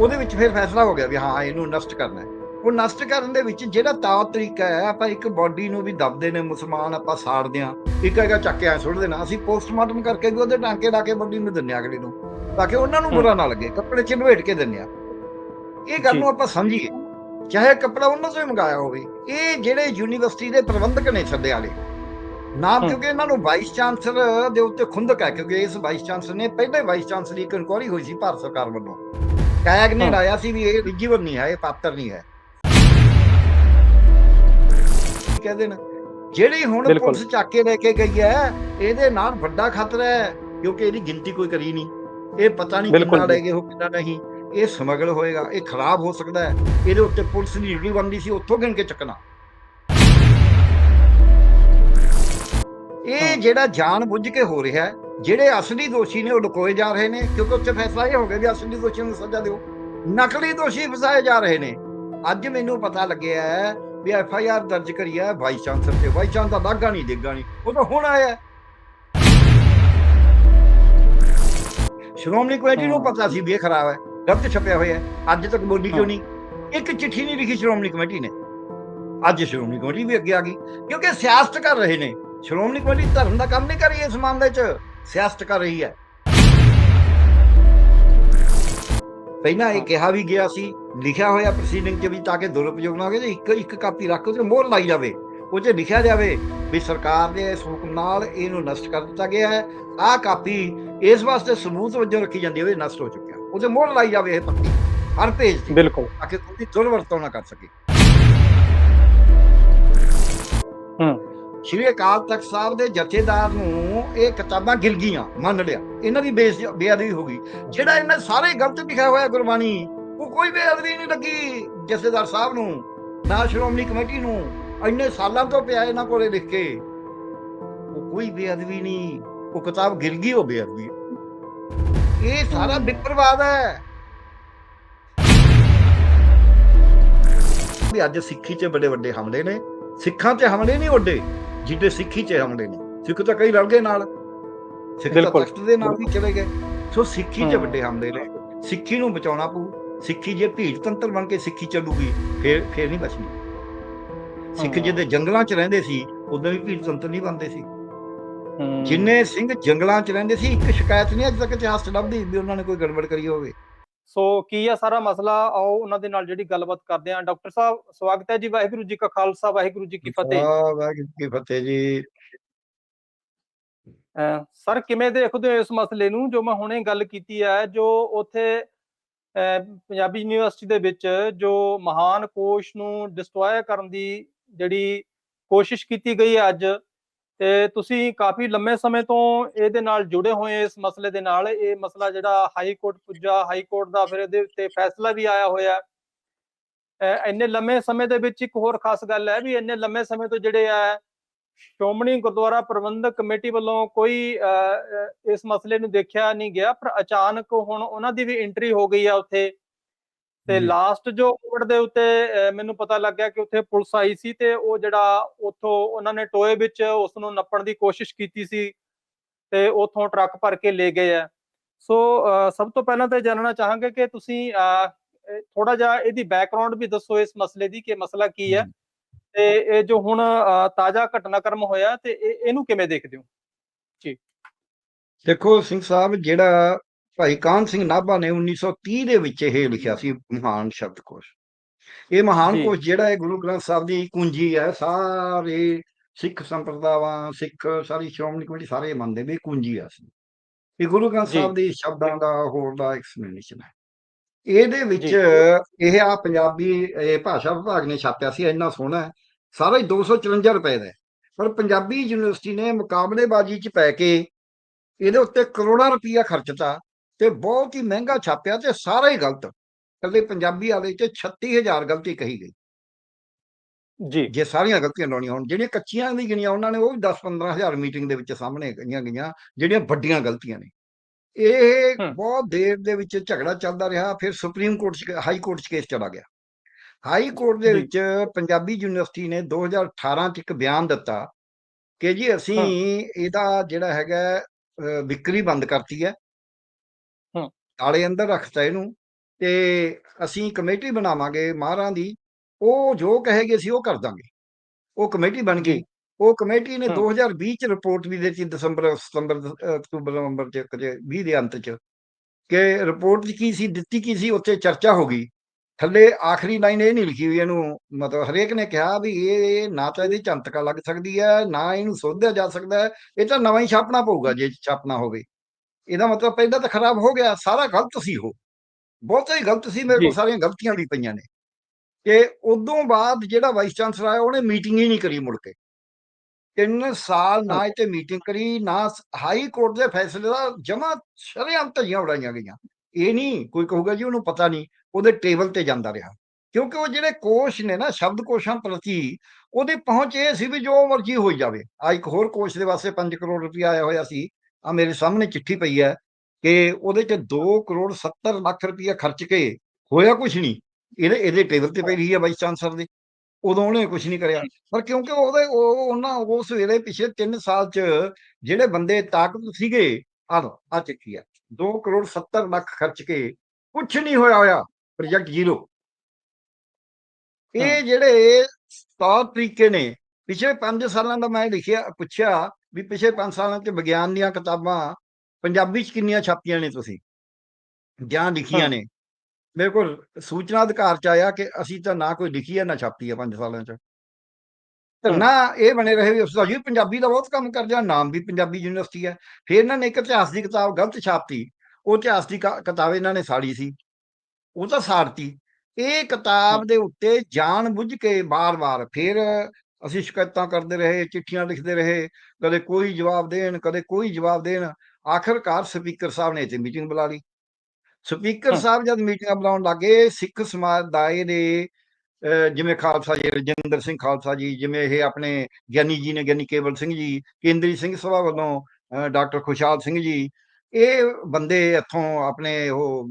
ਉਹਦੇ ਵਿੱਚ ਫਿਰ ਫੈਸਲਾ ਹੋ ਗਿਆ ਵੀ ਹਾਂ ਇਹਨੂੰ ਨਸ਼ਟ ਕਰਨਾ ਹੈ। ਉਹ ਨਸ਼ਟ ਕਰਨ ਦੇ ਵਿੱਚ ਜਿਹੜਾ ਤੌਰ ਤਰੀਕਾ ਹੈ ਆਪਾਂ ਇੱਕ ਬਾਡੀ ਨੂੰ ਵੀ ਦਬਦੇ ਨੇ ਮੁਸਲਮਾਨ ਆਪਾਂ ਸਾੜਦੇ ਆ ਇੱਕ ਹੈਗਾ ਚੱਕ ਕੇ ਐ ਸੁੱਟ ਦੇਣਾ ਅਸੀਂ ਪੋਸਟਮਾਰਟਮ ਕਰਕੇ ਵੀ ਉਹਦੇ ਟਾਂਕੇ ਲਾ ਕੇ ਬਾਡੀ ਨੂੰ ਹਾਂ ਅਗਲੇ ਨੂੰ ਤਾਂ ਕਿ ਉਹਨਾਂ ਨੂੰ ਬੁਰਾ ਨਾ ਲੱਗੇ ਕੱਪੜੇ ਚ ਲਵੇਟ ਕੇ ਦਿੰਦੇ ਆ ਇਹ ਗੱਲ ਨੂੰ ਆਪਾਂ ਸਮਝੀਏ ਚਾਹੇ ਕੱਪੜਾ ਉਹਨਾਂ ਤੋਂ ਹੀ ਮੰਗਾਇਆ ਹੋਵੇ ਇਹ ਜਿਹੜੇ ਯੂਨੀਵਰਸਿਟੀ ਦੇ ਪ੍ਰਬੰਧਕ ਨੇ ਸੱਦੇ ਵਾਲੇ ਨਾਮ। ਕਿਉਂਕਿ ਇਹਨਾਂ ਨੂੰ ਵਾਈਸ ਚਾਂਸਲਰ ਦੇ ਉੱਤੇ ਖੁੰਦਕ ਹੈ ਕਿਉਂਕਿ ਇਸ ਵਾਈਸ ਚਾਂਸਲਰ ਨੇ ਪਹਿਲੇ ਵਾਈਸ ਚਾਂਸਲਰ ਦੀ ਇੱਕ ਇਨਕੁਆਰੀ ਹੋਈ ਸੀ ਭਾਰਤ ਸਰਕਾਰ ਵੱਲੋਂ। ਕੈਗ ਨੇ। ਲਾਇਆ ਸੀ ਵੀ ਇਹ ਐਲੀਜੀਬਲ ਨਹੀਂ ਹੈ ਇਹ ਪਾਤਰ ਨਹੀਂ ਹੈ ਕਹਿੰਦੇ ਨੇ ਜਿਹੜੀ ਹੁਣ। ਪੁਲਿਸ ਚੱਕ ਕੇ ਲੈ ਕੇ ਗਈ ਹੈ ਇਹਦੇ ਨਾਲ ਵੱਡਾ ਖਤਰਾ ਹੈ ਕਿਉਂਕਿ ਇਹਦੀ ਗਿਣਤੀ ਕੋਈ ਕਰੀ ਨਹੀਂ ਇਹ ਪਤਾ ਨਹੀਂ ਕਿੰਨਾ। ਲੈ ਗਏ ਹੋ ਕਿੰਨਾ ਨਹੀਂ ਇਹ ਸਮਗਲ ਹੋਏਗਾ ਇਹ ਖਰਾਬ ਹੋ ਸਕਦਾ ਹੈ ਇਹਦੇ ਉੱਤੇ ਪੁਲਿਸ ਦੀ ਡਿਊਟੀ ਬਣਦੀ ਸੀ ਉੱਥੋਂ ਗਿਣ ਕੇ ਚੱਕਣਾ ਇਹ। ਜਿਹੜਾ ਜਾਣ ਬੁੱਝ ਕੇ ਹੋ ਰਿਹਾ ਹੈ ਜਿਹੜੇ ਅਸਲੀ ਦੋਸ਼ੀ ਨੇ ਉਹ ਲੁਕੋਏ ਜਾ ਰਹੇ ਨੇ ਕਿਉਂਕਿ ਉੱਥੇ ਫੈਸਲਾ ਇਹ ਹੋ ਗਿਆ ਵੀ ਅਸਲੀ ਦੋਸ਼ੀਆਂ ਨੂੰ ਸਜ਼ਾ ਦਿਓ। ਨਕਲੀ ਦੋਸ਼ੀ ਫਸਾਏ ਜਾ ਰਹੇ ਨੇ। ਅੱਜ ਮੈਨੂੰ ਪਤਾ ਲੱਗਿਆ ਹੈ ਵੀ ਐਫ ਆਈ ਆਰ ਦਰਜ ਕਰੀ ਹੈ ਵਾਈਸ ਚਾਂਸਲਰ ਤੇ। ਵਾਈਸ ਚਾਂਸਲਰ ਦਾ ਲਾਗਾ ਨਹੀਂ ਦੇਗਾ ਨਹੀਂ। ਉਹ ਤਾਂ ਹੁਣ ਆਇਆ। ਸ਼੍ਰੋਮਣੀ ਕਮੇਟੀ ਨੂੰ ਪਤਾ ਸੀ ਵੀ ਇਹ ਖਰਾਬ ਹੈ। ਗਲਤ ਛਪਿਆ ਹੋਇਆ ਹੈ। ਅੱਜ ਤੱਕ ਬੋਲੀ ਕਿਉਂ। ਨਹੀਂ? ਇੱਕ ਚਿੱਠੀ ਨਹੀਂ ਲਿਖੀ ਸ਼੍ਰੋਮਣੀ ਕਮੇਟੀ ਨੇ। ਅੱਜ ਸ਼੍ਰੋਮਣੀ ਕਮੇਟੀ ਵੀ ਅੱਗੇ ਆ ਗਈ। ਕਿਉਂਕਿ ਸਿਆਸਤ ਕਰ ਰਹੇ ਨੇ। ਸ਼੍ਰੋਮਣੀ ਕਮੇਟੀ ਧਰਮ ਦਾ ਕੰਮ ਨਹੀਂ ਕਰ ਰਹੀ ਇਸ ਮਾਮਲੇ 'ਚ। ਸਿਆਸਤ ਕਰ ਰਹੀ ਹੈ। ਪਹਿਲਾਂ ਇਹ ਕਿਹਾ ਵੀ ਗਿਆ ਸੀ ਲਿਖਿਆ ਹੋਇਆ ਪ੍ਰੋਸੀਡਿੰਗ 'ਚ ਵੀ ਤਾਂ ਕਿ ਦੁਰਉਪਯੋਗ ਨਾ ਹੋਵੇ ਇੱਕ ਇੱਕ ਕਾਪੀ ਰੱਖ ਕੇ ਮੋਹਰ ਲਾਈ ਜਾਵੇ। ਉਹ 'ਚ ਲਿਖਿਆ ਜਾਵੇ ਵੀ ਸਰਕਾਰ ਦੇ ਇਸ ਹੁਕਮ ਨਾਲ ਇਹਨੂੰ ਨਸ਼ਟ ਕਰ ਦਿੱਤਾ ਗਿਆ ਹੈ। ਆਹ ਕਾਪੀ ਇਸ ਵਾਸਤੇ ਸਬੂਤ ਵਜੋਂ ਰੱਖੀ ਜਾਂਦੀ ਹੈ ਵੀ ਨਸ਼ਟ ਹੋ ਚੁੱਕਿਆ। ਉਹ 'ਤੇ ਮੋਹਰ ਲਾਈ ਜਾਵੇ ਇਹ ਪੱਕੀ ਹਰ ਪੇਜ ਤੇ ਬਿਲਕੁਲ। ਤਾਂ ਕਿ ਕੋਈ ਦੁਰਵਰਤੋਂ ਨਾ ਕਰ ਸਕੇ। ਹੂੰ। ਸ਼੍ਰੀ ਅਕਾਲ ਤਖਤ ਸਾਹਿਬ ਦੇ ਜਥੇਦਾਰ ਨੂੰ ਇਹ ਕਿਤਾਬਾਂ ਗਿਲ ਗਈਆਂ, ਮੰਨ ਲਿਆ। ਇਹਨਾਂ ਦੀ ਬੇਇੱਜ਼ਤੀ ਬੇਅਦਬੀ ਹੋ ਗਈ। ਜਿਹੜਾ ਇਹਨਾਂ ਸਾਰੇ ਗਲਤ ਲਿਖਿਆ ਹੋਇਆ ਗੁਰਬਾਣੀ, ਉਹ ਕੋਈ ਬੇਅਦਬੀ ਨਹੀਂ ਲੱਗੀ ਜਥੇਦਾਰ ਸਾਹਿਬ ਨੂੰ, ਨਾ ਸ਼੍ਰੋਮਣੀ ਕਮੇਟੀ ਨੂੰ, ਇੰਨੇ ਸਾਲਾਂ ਤੋਂ ਪਿਆ ਇਹਨਾਂ ਕੋਲੇ ਲਿਖ ਕੇ। ਉਹ ਕੋਈ ਬੇਅਦਬੀ ਨਹੀਂ, ਉਹ ਕਿਤਾਬ ਗਿਲ ਗਈ, ਉਹ ਬੇਅਦਬੀ। ਇਹ ਸਾਰਾ ਵਿਪਰਵਾਦ ਹੈ। ਵੀ ਅੱਜ ਸਿੱਖੀ 'ਚ ਬੜੇ ਵੱਡੇ ਹਮਲੇ ਨੇ। ਸਿੱਖਾਂ ਤੇ ਹਮਲੇ ਨਹੀਂ ਵੱਡੇ ਜਿੱਡੇ ਸਿੱਖੀ 'ਚ ਹਮਲੇ ਨੇ। ਸਿੱਖ ਤਾਂ ਕਈ ਰਲ ਗਏ ਨਾਲ। ਸਿੱਖ। ਤਖਤ ਦੇ ਨਾਲ ਵੀ ਚਲੇ ਗਏ। ਸੋ ਸਿੱਖੀ 'ਚ। ਵੱਡੇ ਹਮਲੇ ਨੇ ਸਿੱਖੀ ਨੂੰ ਬਚਾਉਣਾ ਪਊ। ਸਿੱਖੀ ਜੇ ਭੀੜ ਤੰਤਰ ਬਣ ਕੇ ਸਿੱਖੀ ਚੱਲੂਗੀ ਫੇਰ ਫੇਰ ਨਹੀਂ ਬਚਣੀ। ਸਿੱਖ। ਜਿਹਦੇ ਜੰਗਲਾਂ 'ਚ ਰਹਿੰਦੇ ਸੀ ਉਦੋਂ ਵੀ ਭੀੜ ਤੰਤਰ ਨਹੀਂ ਬਣਦੇ ਸੀ। ਜਿੰਨੇ ਸਿੰਘ ਜੰਗਲਾਂ 'ਚ ਰਹਿੰਦੇ ਸੀ ਇੱਕ ਸ਼ਿਕਾਇਤ ਨਹੀਂ ਅੱਜ ਤੱਕ ਇਤਿਹਾਸ 'ਚ ਲੱਭਦੀ ਵੀ ਉਹਨਾਂ ਨੇ ਕੋਈ ਗੜਬੜ ਕਰੀ ਹੋਵੇ। ਸੋ ਕੀ ਆ ਸਾਰਾ ਮਸਲਾ? ਆਓ ਉਹਨਾਂ ਦੇ ਨਾਲ ਜਿਹੜੀ ਗੱਲਬਾਤ ਕਰਦੇ ਆ ਡਾਕਟਰ ਸਾਹਿਬ ਸਵਾਗਤ ਹੈ ਜੀ। ਵਾਹਿਗੁਰੂ ਜੀ ਕਾ ਖਾਲਸਾ ਵਾਹਿਗੁਰੂ ਜੀ ਕੀ ਫਤਿਹ। ਵਾਹ ਵਾਹਿਗੁਰੂ ਕੀ ਫਤਿਹ ਜੀ। ਸਰ, ਕਿਵੇਂ ਦੇਖਦੇ ਹੋ ਇਸ ਮਸਲੇ ਨੂੰ? ਜੋ ਮੈਂ ਹੁਣੇ ਗੱਲ ਕੀਤੀ ਹੈ, ਜੋ ਉਥੇ ਪੰਜਾਬੀ ਯੂਨੀਵਰਸਿਟੀ ਦੇ ਵਿੱਚ ਜੋ ਮਹਾਨ ਕੋਸ਼ ਨੂੰ ਡਿਸਟਰੋਏ ਕਰਨ ਦੀ ਜਿਹੜੀ ਕੋਸ਼ਿਸ਼ ਕੀਤੀ ਗਈ ਹੈ ਅੱਜ, ਤੇ ਤੁਸੀਂ ਕਾਫੀ ਲੰਮੇ ਸਮੇਂ ਤੋਂ ਇਹਦੇ ਨਾਲ ਜੁੜੇ ਹੋਏ ਇਸ ਮਸਲੇ ਦੇ ਨਾਲ। ਇਹ ਮਸਲਾ ਜਿਹੜਾ ਹਾਈ ਕੋਰਟ ਪੁੱਜਾ, ਹਾਈ ਕੋਰਟ ਦਾ ਫਿਰ ਇਹਦੇ ਉੱਤੇ ਫੈਸਲਾ ਵੀ ਆਇਆ ਹੋਇਆ। ਅਹ ਇੰਨੇ ਲੰਮੇ ਸਮੇਂ ਦੇ ਵਿੱਚ ਇੱਕ ਹੋਰ ਖਾਸ ਗੱਲ ਹੈ ਵੀ ਇੰਨੇ ਲੰਮੇ ਸਮੇਂ ਤੋਂ ਜਿਹੜੇ ਆ ਸ਼੍ਰੋਮਣੀ ਗੁਰਦੁਆਰਾ ਪ੍ਰਬੰਧਕ ਕਮੇਟੀ ਵੱਲੋਂ ਕੋਈ ਇਸ ਮਸਲੇ ਨੂੰ ਦੇਖਿਆ ਨਹੀਂ ਗਿਆ ਪਰ ਅਚਾਨਕ ਹੁਣ ਉਹਨਾਂ ਦੀ ਵੀ ਐਂਟਰੀ ਹੋ ਗਈ ਆ ਉੱਥੇ। ਤੇ। ਲਾਸਟ ਜੋ ਕੋਰਟ ਦੇ ਉੱਤੇ ਮੈਨੂੰ ਪਤਾ ਲੱਗਿਆ ਕਿ ਉੱਥੇ ਪੁਲਿਸ ਆਈ ਸੀ ਤੇ ਉਹ ਜਿਹੜਾ ਉੱਥੋਂ ਉਹਨਾਂ ਨੇ ਟੋਏ ਵਿੱਚ ਉਸ ਨੂੰ ਨੱਪਣ ਦੀ ਕੋਸ਼ਿਸ਼ ਕੀਤੀ ਸੀ ਤੇ ਉੱਥੋਂ ਟਰੱਕ ਭਰ ਕੇ ਲੈ ਗਏ ਆ। ਸੋ ਸਭ ਤੋਂ ਪਹਿਲਾਂ ਤਾਂ ਇਹ ਜਾਣਨਾ ਚਾਹਾਂਗੇ ਕਿ ਤੁਸੀਂ ਥੋੜਾ ਜਿਹਾ ਇਹਦੀ ਬੈਕਗ੍ਰਾਉਂਡ ਵੀ ਦੱਸੋ ਇਸ ਮਸਲੇ ਦੀ ਕਿ ਮਸਲਾ ਕੀ ਹੈ। ਤੇ ਇਹ ਜੋ ਹੁਣ ਤਾਜ਼ਾ ਘਟਨਾਕ੍ਰਮ ਹੋਇਆ ਤੇ ਇਹ- ਇਹਨੂੰ ਕਿਵੇਂ ਦੇਖਦੇ ਹੋ ਦੇਖੋ ਸਿੰਘ ਸਾਹਿਬ ਜਿਹੜਾ ਭਾਈ ਕਾਹਨ ਸਿੰਘ ਨਾਭਾ ਨੇ 1930 ਦੇ ਵਿੱਚ ਇਹ ਲਿਖਿਆ ਸੀ ਮਹਾਨ ਸ਼ਬਦਕੋਸ਼ ਇਹ ਮਹਾਨ ਜੀ। ਕੋਸ਼ ਜਿਹੜਾ ਹੈ ਗੁਰੂ ਗ੍ਰੰਥ ਸਾਹਿਬ ਦੀ ਕੁੰਜੀ ਹੈ ਸਾਰੇ ਸਿੱਖ ਸੰਪਰਦਾਵਾਂ ਸਿੱਖ ਸਾਰੀ ਸ਼੍ਰੋਮਣੀ ਕਮੇਟੀ ਸਾਰੇ ਮੰਨਦੇ ਵੀ ਇਹ ਕੁੰਜੀ ਆ ਸੀ ਇਹ ਗੁਰੂ ਗ੍ਰੰਥ ਜੀ। ਸਾਹਿਬ ਦੇ ਸ਼ਬਦਾਂ ਦਾ ਹੋਰ ਦਾ ਐਕਸਪਲੇਨੇਸ਼ਨ ਹੈ ਇਹਦੇ ਵਿੱਚ ਜੀ। ਇਹ ਆ ਪੰਜਾਬੀ ਇਹ ਭਾਸ਼ਾ ਵਿਭਾਗ ਨੇ ਛਾਪਿਆ ਸੀ ਇੰਨਾ ਸੋਹਣਾ ਹੈ ਸਾਰਾ ਹੀ 254 ਰੁਪਏ ਦਾ। ਪਰ ਪੰਜਾਬੀ ਯੂਨੀਵਰਸਿਟੀ ਨੇ ਮੁਕਾਬਲੇਬਾਜ਼ੀ 'ਚ ਪੈ ਕੇ ਇਹਦੇ ਉੱਤੇ ਕਰੋੜਾਂ ਰੁਪਈਆ ਖਰਚਤਾ ਤੇ ਬਹੁਤ ਹੀ ਮਹਿੰਗਾ ਛਾਪਿਆ ਤੇ ਸਾਰਾ ਹੀ ਗਲਤ। ਕੱਲੇ ਪੰਜਾਬੀ ਵਾਲੇ ਤੇ 36000 ਗਲਤੀ ਕਹੀ ਗਈ। ਜੀ। ਜੇ ਸਾਰੀਆਂ ਗਲਤੀਆਂ ਲਾਉਣੀਆਂ ਹੋਣ ਜਿਹੜੀਆਂ ਕੱਚੀਆਂ ਵੀ ਗਿਣੀਆਂ ਉਹਨਾਂ ਨੇ ਉਹ ਵੀ 10-15000 ਮੀਟਿੰਗ ਦੇ ਵਿੱਚ ਸਾਹਮਣੇ ਗਈਆਂ ਗਈਆਂ ਜਿਹੜੀਆਂ ਵੱਡੀਆਂ ਗਲਤੀਆਂ ਨੇ। ਇਹ। ਬਹੁਤ ਦੇਰ ਦੇ ਵਿੱਚ ਝਗੜਾ ਚੱਲਦਾ ਰਿਹਾ ਫਿਰ ਸੁਪਰੀਮ ਕੋਰਟ 'ਚ ਹਾਈ ਕੋਰਟ 'ਚ ਕੇਸ ਚਲਾ ਗਿਆ। ਹਾਈ ਕੋਰਟ ਦੇ। ਵਿੱਚ ਪੰਜਾਬੀ ਯੂਨੀਵਰਸਿਟੀ ਨੇ 2018 'ਚ ਇੱਕ ਬਿਆਨ ਦਿੱਤਾ ਕਿ ਜੀ ਅਸੀਂ ਇਹਦਾ ਜਿਹੜਾ ਹੈਗਾ ਵਿਕਰੀ ਬੰਦ ਕਰਤੀ ਹੈ ਹਮ। ਤਾਲੇ ਅੰਦਰ ਰੱਖਤਾ ਇਹਨੂੰ ਤੇ ਅਸੀਂ ਕਮੇਟੀ ਬਣਾਵਾਂਗੇ ਮਾਹਰਾਂ ਦੀ ਉਹ ਜੋ ਕਹੇਗੇ ਸੀ ਉਹ ਕਰ ਦਾਂਗੇ ਉਹ ਕਮੇਟੀ ਬਣ ਗਈ। ਉਹ ਕਮੇਟੀ ਨੇ ਹਮ। 2020 ਚ ਰਿਪੋਰਟ ਵੀ ਦਿੱਤੀ ਦਸੰਬਰ ਸਤੰਬਰ ਅਕਤੂਬਰ ਨਵੰਬਰ ਚ ਕਦੇ 20 ਦੇ ਅੰਤ ਚ ਕਿ ਰਿਪੋਰਟ ਕੀ ਸੀ ਦਿੱਤੀ ਕੀ ਸੀ ਉੱਥੇ ਚਰਚਾ ਹੋ ਗਈ ਥੱਲੇ ਆਖਰੀ ਲਾਈਨ ਇਹ ਨਹੀਂ ਲਿਖੀ ਹੋਈ ਇਹਨੂੰ ਮਤਲਬ ਹਰੇਕ ਨੇ ਕਿਹਾ ਵੀ ਇਹ ਇਹ ਨਾ ਤਾਂ ਇਹਦੀ ਚੰਤਕਾ ਲੱਗ ਸਕਦੀ ਹੈ ਨਾ ਇਹਨੂੰ ਸੋਧਿਆ ਜਾ ਸਕਦਾ ਹੈ ਇਹ ਤਾਂ ਨਵਾਂ ਹੀ ਛਾਪਣਾ ਪਊਗਾ ਜੇ ਛਾਪਣਾ ਹੋਵੇ। ਇਹਦਾ ਮਤਲਬ ਪਹਿਲਾਂ ਤਾਂ ਖਰਾਬ ਹੋ ਗਿਆ ਸਾਰਾ ਗਲਤ ਸੀ ਉਹ। ਬਹੁਤ ਹੀ ਗਲਤ ਸੀ ਮੇਰੇ ਕੋਲ। ਸਾਰੀਆਂ ਗਲਤੀਆਂ ਵੀ ਪਈਆਂ ਨੇ। ਕਿ ਉਦੋਂ ਬਾਅਦ ਜਿਹੜਾ ਵਾਈਸ ਚਾਂਸਲਰ ਆਇਆ ਉਹਨੇ ਮੀਟਿੰਗ ਹੀ ਨਹੀਂ ਕਰੀ ਮੁੜ ਕੇ। ਤਿੰਨ ਸਾਲ ਨਾ ਇੱਥੇ ਮੀਟਿੰਗ ਕਰੀ ਨਾ ਹਾਈ ਕੋਰਟ ਦੇ ਫੈਸਲੇ ਦਾ ਜਮਾ ਸ਼ਰੇਆਮ ਧੱਜੀਆਂ ਉਡਾਈਆਂ ਗਈਆਂ। ਇਹ ਨਹੀਂ ਕੋਈ ਕਹੂਗਾ ਜੀ ਉਹਨੂੰ ਪਤਾ ਨਹੀਂ। ਉਹਦੇ ਟੇਬਲ ਤੇ ਜਾਂਦਾ ਰਿਹਾ। ਕਿਉਂਕਿ ਉਹ ਜਿਹੜੇ ਕੋਸ਼ ਨੇ ਨਾ, ਸ਼ਬਦ ਕੋਸ਼ਾਂ ਪ੍ਰਤੀ ਉਹਦੀ ਪਹੁੰਚ ਇਹ ਸੀ ਵੀ ਜੋ ਮਰਜ਼ੀ ਹੋਈ ਜਾਵੇ। ਆ ਇੱਕ ਹੋਰ ਕੋਸ਼ ਦੇ ਵਾਸਤੇ 5 ਕਰੋੜ ਰੁਪਇਆ ਆਇਆ ਹੋਇਆ ਸੀ। ਆ ਮੇਰੇ ਸਾਹਮਣੇ ਚਿੱਠੀ ਪਈ ਹੈ ਕਿ ਉਹਦੇ ਚ 2 ਕਰੋੜ 70 ਲੱਖ ਰੁਪਇਆ ਖਰਚ ਕੇ ਹੋਇਆ ਕੁਝ ਨਹੀਂ। ਇਹਦੇ ਇਹਦੇ ਟੇਬਲ ਤੇ ਪਈ ਰਹੀ ਹੈ ਵਾਈਸ ਚਾਂਸਲਰ ਦੇ। ਉਦੋਂ ਉਹਨੇ ਕੁਝ ਨਹੀਂ ਕਰਿਆ। ਪਰ ਕਿਉਂਕਿ ਉਹਦੇ, ਉਹ, ਉਹਨਾਂ ਉਸ ਵੇਲੇ ਪਿਛਲੇ 3 ਸਾਲ ਚ ਜਿਹੜੇ ਬੰਦੇ ਤਾਕਤ ਸੀਗੇ ਆ ਆ ਚਿੱਠੀ ਹੈ। 2 ਕਰੋੜ 70 ਲੱਖ ਖਰਚ ਕੇ ਕੁਝ ਨਹੀਂ ਹੋਇਆ ਹੋਇਆ। ਪ੍ਰੋਜੈਕਟ ਜ਼ੀਰੋ ਇਹ ਜਿਹੜੇ ਤੌਰ ਤਰੀਕੇ ਨੇ ਪਿਛਲੇ 5 ਸਾਲਾਂ ਦਾ ਮੈਂ ਲਿਖਿਆ ਪੁੱਛਿਆ ਵੀ ਪਿਛਲੇ 5 ਸਾਲਾਂ ਚ ਵਿਗਿਆਨ ਦੀਆਂ ਕਿਤਾਬਾਂ ਪੰਜਾਬੀ ਚ ਕਿੰਨੀਆਂ ਛਾਪੀਆਂ ਨੇ ਤੁਸੀਂ? ਜਾਂ ਲਿਖੀਆਂ। ਨੇ? ਮੇਰੇ ਕੋਲ ਸੂਚਨਾ ਅਧਿਕਾਰ ਚ ਆਇਆ ਕਿ ਅਸੀਂ ਤਾਂ ਨਾ ਕੋਈ ਲਿਖੀ ਹੈ ਨਾ ਛਾਪੀ ਹੈ 5 ਸਾਲਾਂ ਚ। ਨਾ ਇਹ ਬਣੇ ਰਹੇ ਵੀ ਉਸਦਾ ਜੀ ਪੰਜਾਬੀ ਦਾ ਬਹੁਤ ਕੰਮ ਕਰਦੇ ਆ ਨਾਮ ਵੀ ਪੰਜਾਬੀ ਯੂਨੀਵਰਸਿਟੀ ਹੈ। ਫਿਰ ਇਹਨਾਂ ਨੇ ਇੱਕ ਇਤਿਹਾਸ ਦੀ ਕਿਤਾਬ ਗਲਤ ਛਾਪਤੀ। ਉਹ ਇਤਿਹਾਸ ਦੀ ਕਿਤਾਬ ਇਹਨਾਂ ਨੇ ਸਾੜੀ ਸੀ। ਉਹ ਤਾਂ ਸਾੜਤੀ ਇਹ ਕਿਤਾਬ ਦੇ ਉੱਤੇ ਜਾਣ ਬੁੱਝ ਕੇ ਬਾਰ-ਬਾਰ ਫਿਰ ਅਸੀਂ ਸ਼ਿਕਾਇਤਾਂ ਕਰਦੇ ਰਹੇ ਚਿੱਠੀਆਂ ਲਿਖਦੇ ਰਹੇ ਕਦੇ ਕੋਈ ਜਵਾਬ ਦੇਣ ਕਦੇ ਕੋਈ ਜਵਾਬ ਦੇਣ ਆਖਰਕਾਰ ਸਪੀਕਰ ਸਾਹਿਬ ਨੇ ਇੱਥੇ ਮੀਟਿੰਗ ਬੁਲਾ ਲਈ। ਸਪੀਕਰ। ਸਾਹਿਬ ਜਦ ਮੀਟਿੰਗਾਂ ਬੁਲਾਉਣ ਲੱਗੇ ਸਿੱਖ ਸਮਾਜ ਦੇ ਅਹ ਜਿਵੇਂ ਖਾਲਸਾ ਜੀ ਰਜਿੰਦਰ ਸਿੰਘ ਖਾਲਸਾ ਜੀ ਜਿਵੇਂ ਇਹ ਆਪਣੇ ਗਿਆਨੀ ਜੀ ਨੇ ਗਿਆਨੀ ਕੇਵਲ ਸਿੰਘ ਜੀ ਕੇਂਦਰੀ ਸਿੰਘ ਸਭਾ ਵੱਲੋਂ ਡਾਕਟਰ ਖੁਸ਼ਹਾਲ ਸਿੰਘ ਜੀ ਇਹ ਬੰਦੇ ਇੱਥੋਂ ਆਪਣੇ ਉਹ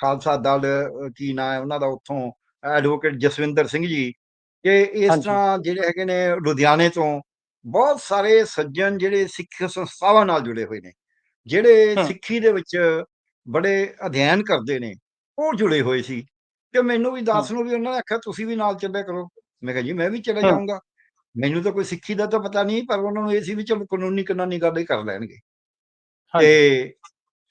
ਖਾਲਸਾ ਦਲ ਕੀ ਨਾਂ ਹੈ ਉਹਨਾਂ ਦਾ ਉੱਥੋਂ ਐਡਵੋਕੇਟ ਜਸਵਿੰਦਰ ਸਿੰਘ ਜੀ। ਕਿ ਇਸ। ਤਰ੍ਹਾਂ ਜਿਹੜੇ ਹੈਗੇ ਨੇ ਲੁਧਿਆਣੇ ਤੋਂ ਬਹੁਤ ਸਾਰੇ ਸੱਜਣ ਜਿਹੜੇ ਸਿੱਖ ਸੰਸਥਾਵਾਂ ਨਾਲ ਜੁੜੇ ਹੋਏ ਨੇ ਜਿਹੜੇ। ਸਿੱਖੀ ਦੇ ਵਿੱਚ ਬੜੇ ਅਧਿਐਨ ਕਰਦੇ ਨੇ ਉਹ ਜੁੜੇ ਹੋਏ ਸੀ। ਤੇ ਮੈਨੂੰ ਵੀ ਦੱਸ ਨੂੰ ਵੀ ਉਹਨਾਂ ਨੇ ਆਖਿਆ ਤੁਸੀਂ ਵੀ ਨਾਲ ਚੱਲਿਆ ਕਰੋ। ਮੈਂ ਕਿਹਾ ਜੀ ਮੈਂ ਵੀ ਚਲਾ ਹਾਂ। ਜਾਊਂਗਾ। ਮੈਨੂੰ ਤਾਂ ਕੋਈ ਸਿੱਖੀ ਦਾ ਤਾਂ ਪਤਾ ਨਹੀਂ ਪਰ ਉਹਨਾਂ ਨੂੰ ਇਹ ਸੀ ਵੀ ਚਲੋ ਕਾਨੂੰਨੀ ਕਾਨੂੰਨੀ ਗੱਲ ਹੀ ਕਰ ਲੈਣਗੇ। ਤੇ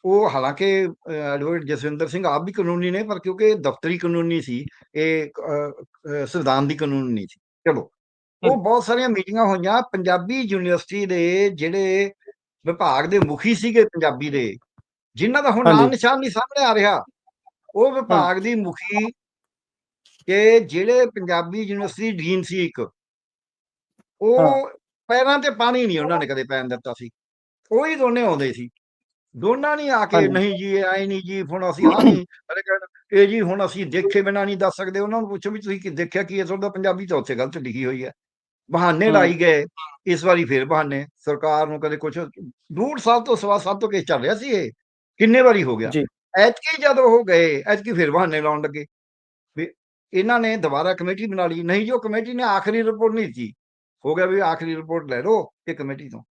ਉਹ ਹਾਲਾਂਕਿ ਐਡਵੋਕੇਟ ਜਸਵਿੰਦਰ ਸਿੰਘ ਆਪ ਵੀ ਕਾਨੂੰਨੀ ਨੇ ਪਰ ਕਿਉਂਕਿ ਇਹ ਦਫ਼ਤਰੀ ਕਾਨੂੰਨੀ ਸੀ ਇਹ ਅ, ਅ, ਸੰਵਿਧਾਨ ਦੀ ਕਾਨੂੰਨ ਨਹੀਂ ਸੀ ਚਲੋ ਉਹ। ਬਹੁਤ ਸਾਰੀਆਂ ਮੀਟਿੰਗਾਂ ਹੋਈਆਂ ਪੰਜਾਬੀ ਯੂਨੀਵਰਸਿਟੀ ਦੇ ਜਿਹੜੇ ਵਿਭਾਗ ਦੇ ਮੁਖੀ ਸੀਗੇ ਪੰਜਾਬੀ ਦੇ ਜਿਨ੍ਹਾਂ ਦਾ ਹੁਣ ਨਾਮ ਹਾਂਜੀ। ਨਿਸ਼ਾਨ ਨਹੀਂ ਸਾਹਮਣੇ ਆ ਰਿਹਾ ਉਹ ਵਿਭਾਗ ਦੀ ਮੁਖੀ ਕਿ ਜਿਹੜੇ ਪੰਜਾਬੀ ਯੂਨੀਵਰਸਿਟੀ ਡੀਨ ਸੀ ਇੱਕ ਉਹ ਪੈਰਾਂ ਤੇ ਪਾਣੀ ਨਹੀਂ ਉਹਨਾਂ ਨੇ ਕਦੇ ਪੈਣ ਦਿੱਤਾ ਸੀ ਉਹੀ ਦੋਨੇ ਆਉਂਦੇ ਸੀ ਦੋਨਾਂ ਨਹੀਂ ਆ ਕੇ। ਨਹੀਂ ਜੀ ਇਹ ਆਏ ਨਹੀਂ ਜੀ ਹੁਣ ਅਸੀਂ ਆ ਨਹੀਂ। ਅਰੇ ਕਹਿਣ ਇਹ ਜੀ ਹੁਣ ਅਸੀਂ ਦੇਖੇ ਬਿਨਾਂ ਨਹੀਂ ਦੱਸ ਸਕਦੇ। ਉਹਨਾਂ ਨੂੰ ਪੁੱਛੋ ਵੀ ਤੁਸੀਂ ਕੀ ਦੇਖਿਆ ਕੀ ਹੈ? ਤੁਹਾਡਾ ਪੰਜਾਬੀ ਤਾਂ ਉੱਥੇ ਗਲਤ ਲਿਖੀ ਹੋਈ ਹੈ। ਬਹਾਨੇ। ਲਾਈ ਗਏ। ਇਸ ਵਾਰੀ ਫੇਰ ਬਹਾਨੇ। ਸਰਕਾਰ ਨੂੰ ਕਦੇ ਕੁਝ ਡੂਢ ਸਾਲ ਤੋਂ ਸਵਾ ਸਾਲ ਤੋਂ ਕੇਸ ਚੱਲ ਰਿਹਾ ਸੀ ਇਹ। ਕਿੰਨੇ ਵਾਰੀ ਹੋ ਗਿਆ। ਐਤਕੀ ਜਦੋਂ ਉਹ ਗਏ ਐਤਕੀ ਫੇਰ ਬਹਾਨੇ ਲਾਉਣ ਲੱਗੇ। ਵੀ ਇਹਨਾਂ ਨੇ ਦੁਬਾਰਾ ਕਮੇਟੀ ਬਣਾ ਲਈ। ਨਹੀਂ ਜੋ ਕਮੇਟੀ ਨੇ ਆਖਰੀ ਰਿਪੋਰਟ ਨਹੀਂ ਦਿੱਤੀ। ਹੋ ਗਿਆ ਵੀ ਆਖਰੀ ਰਿਪੋਰਟ ਲੈ ਲਓ ਇਹ ਕਮੇਟੀ ਤੋਂ।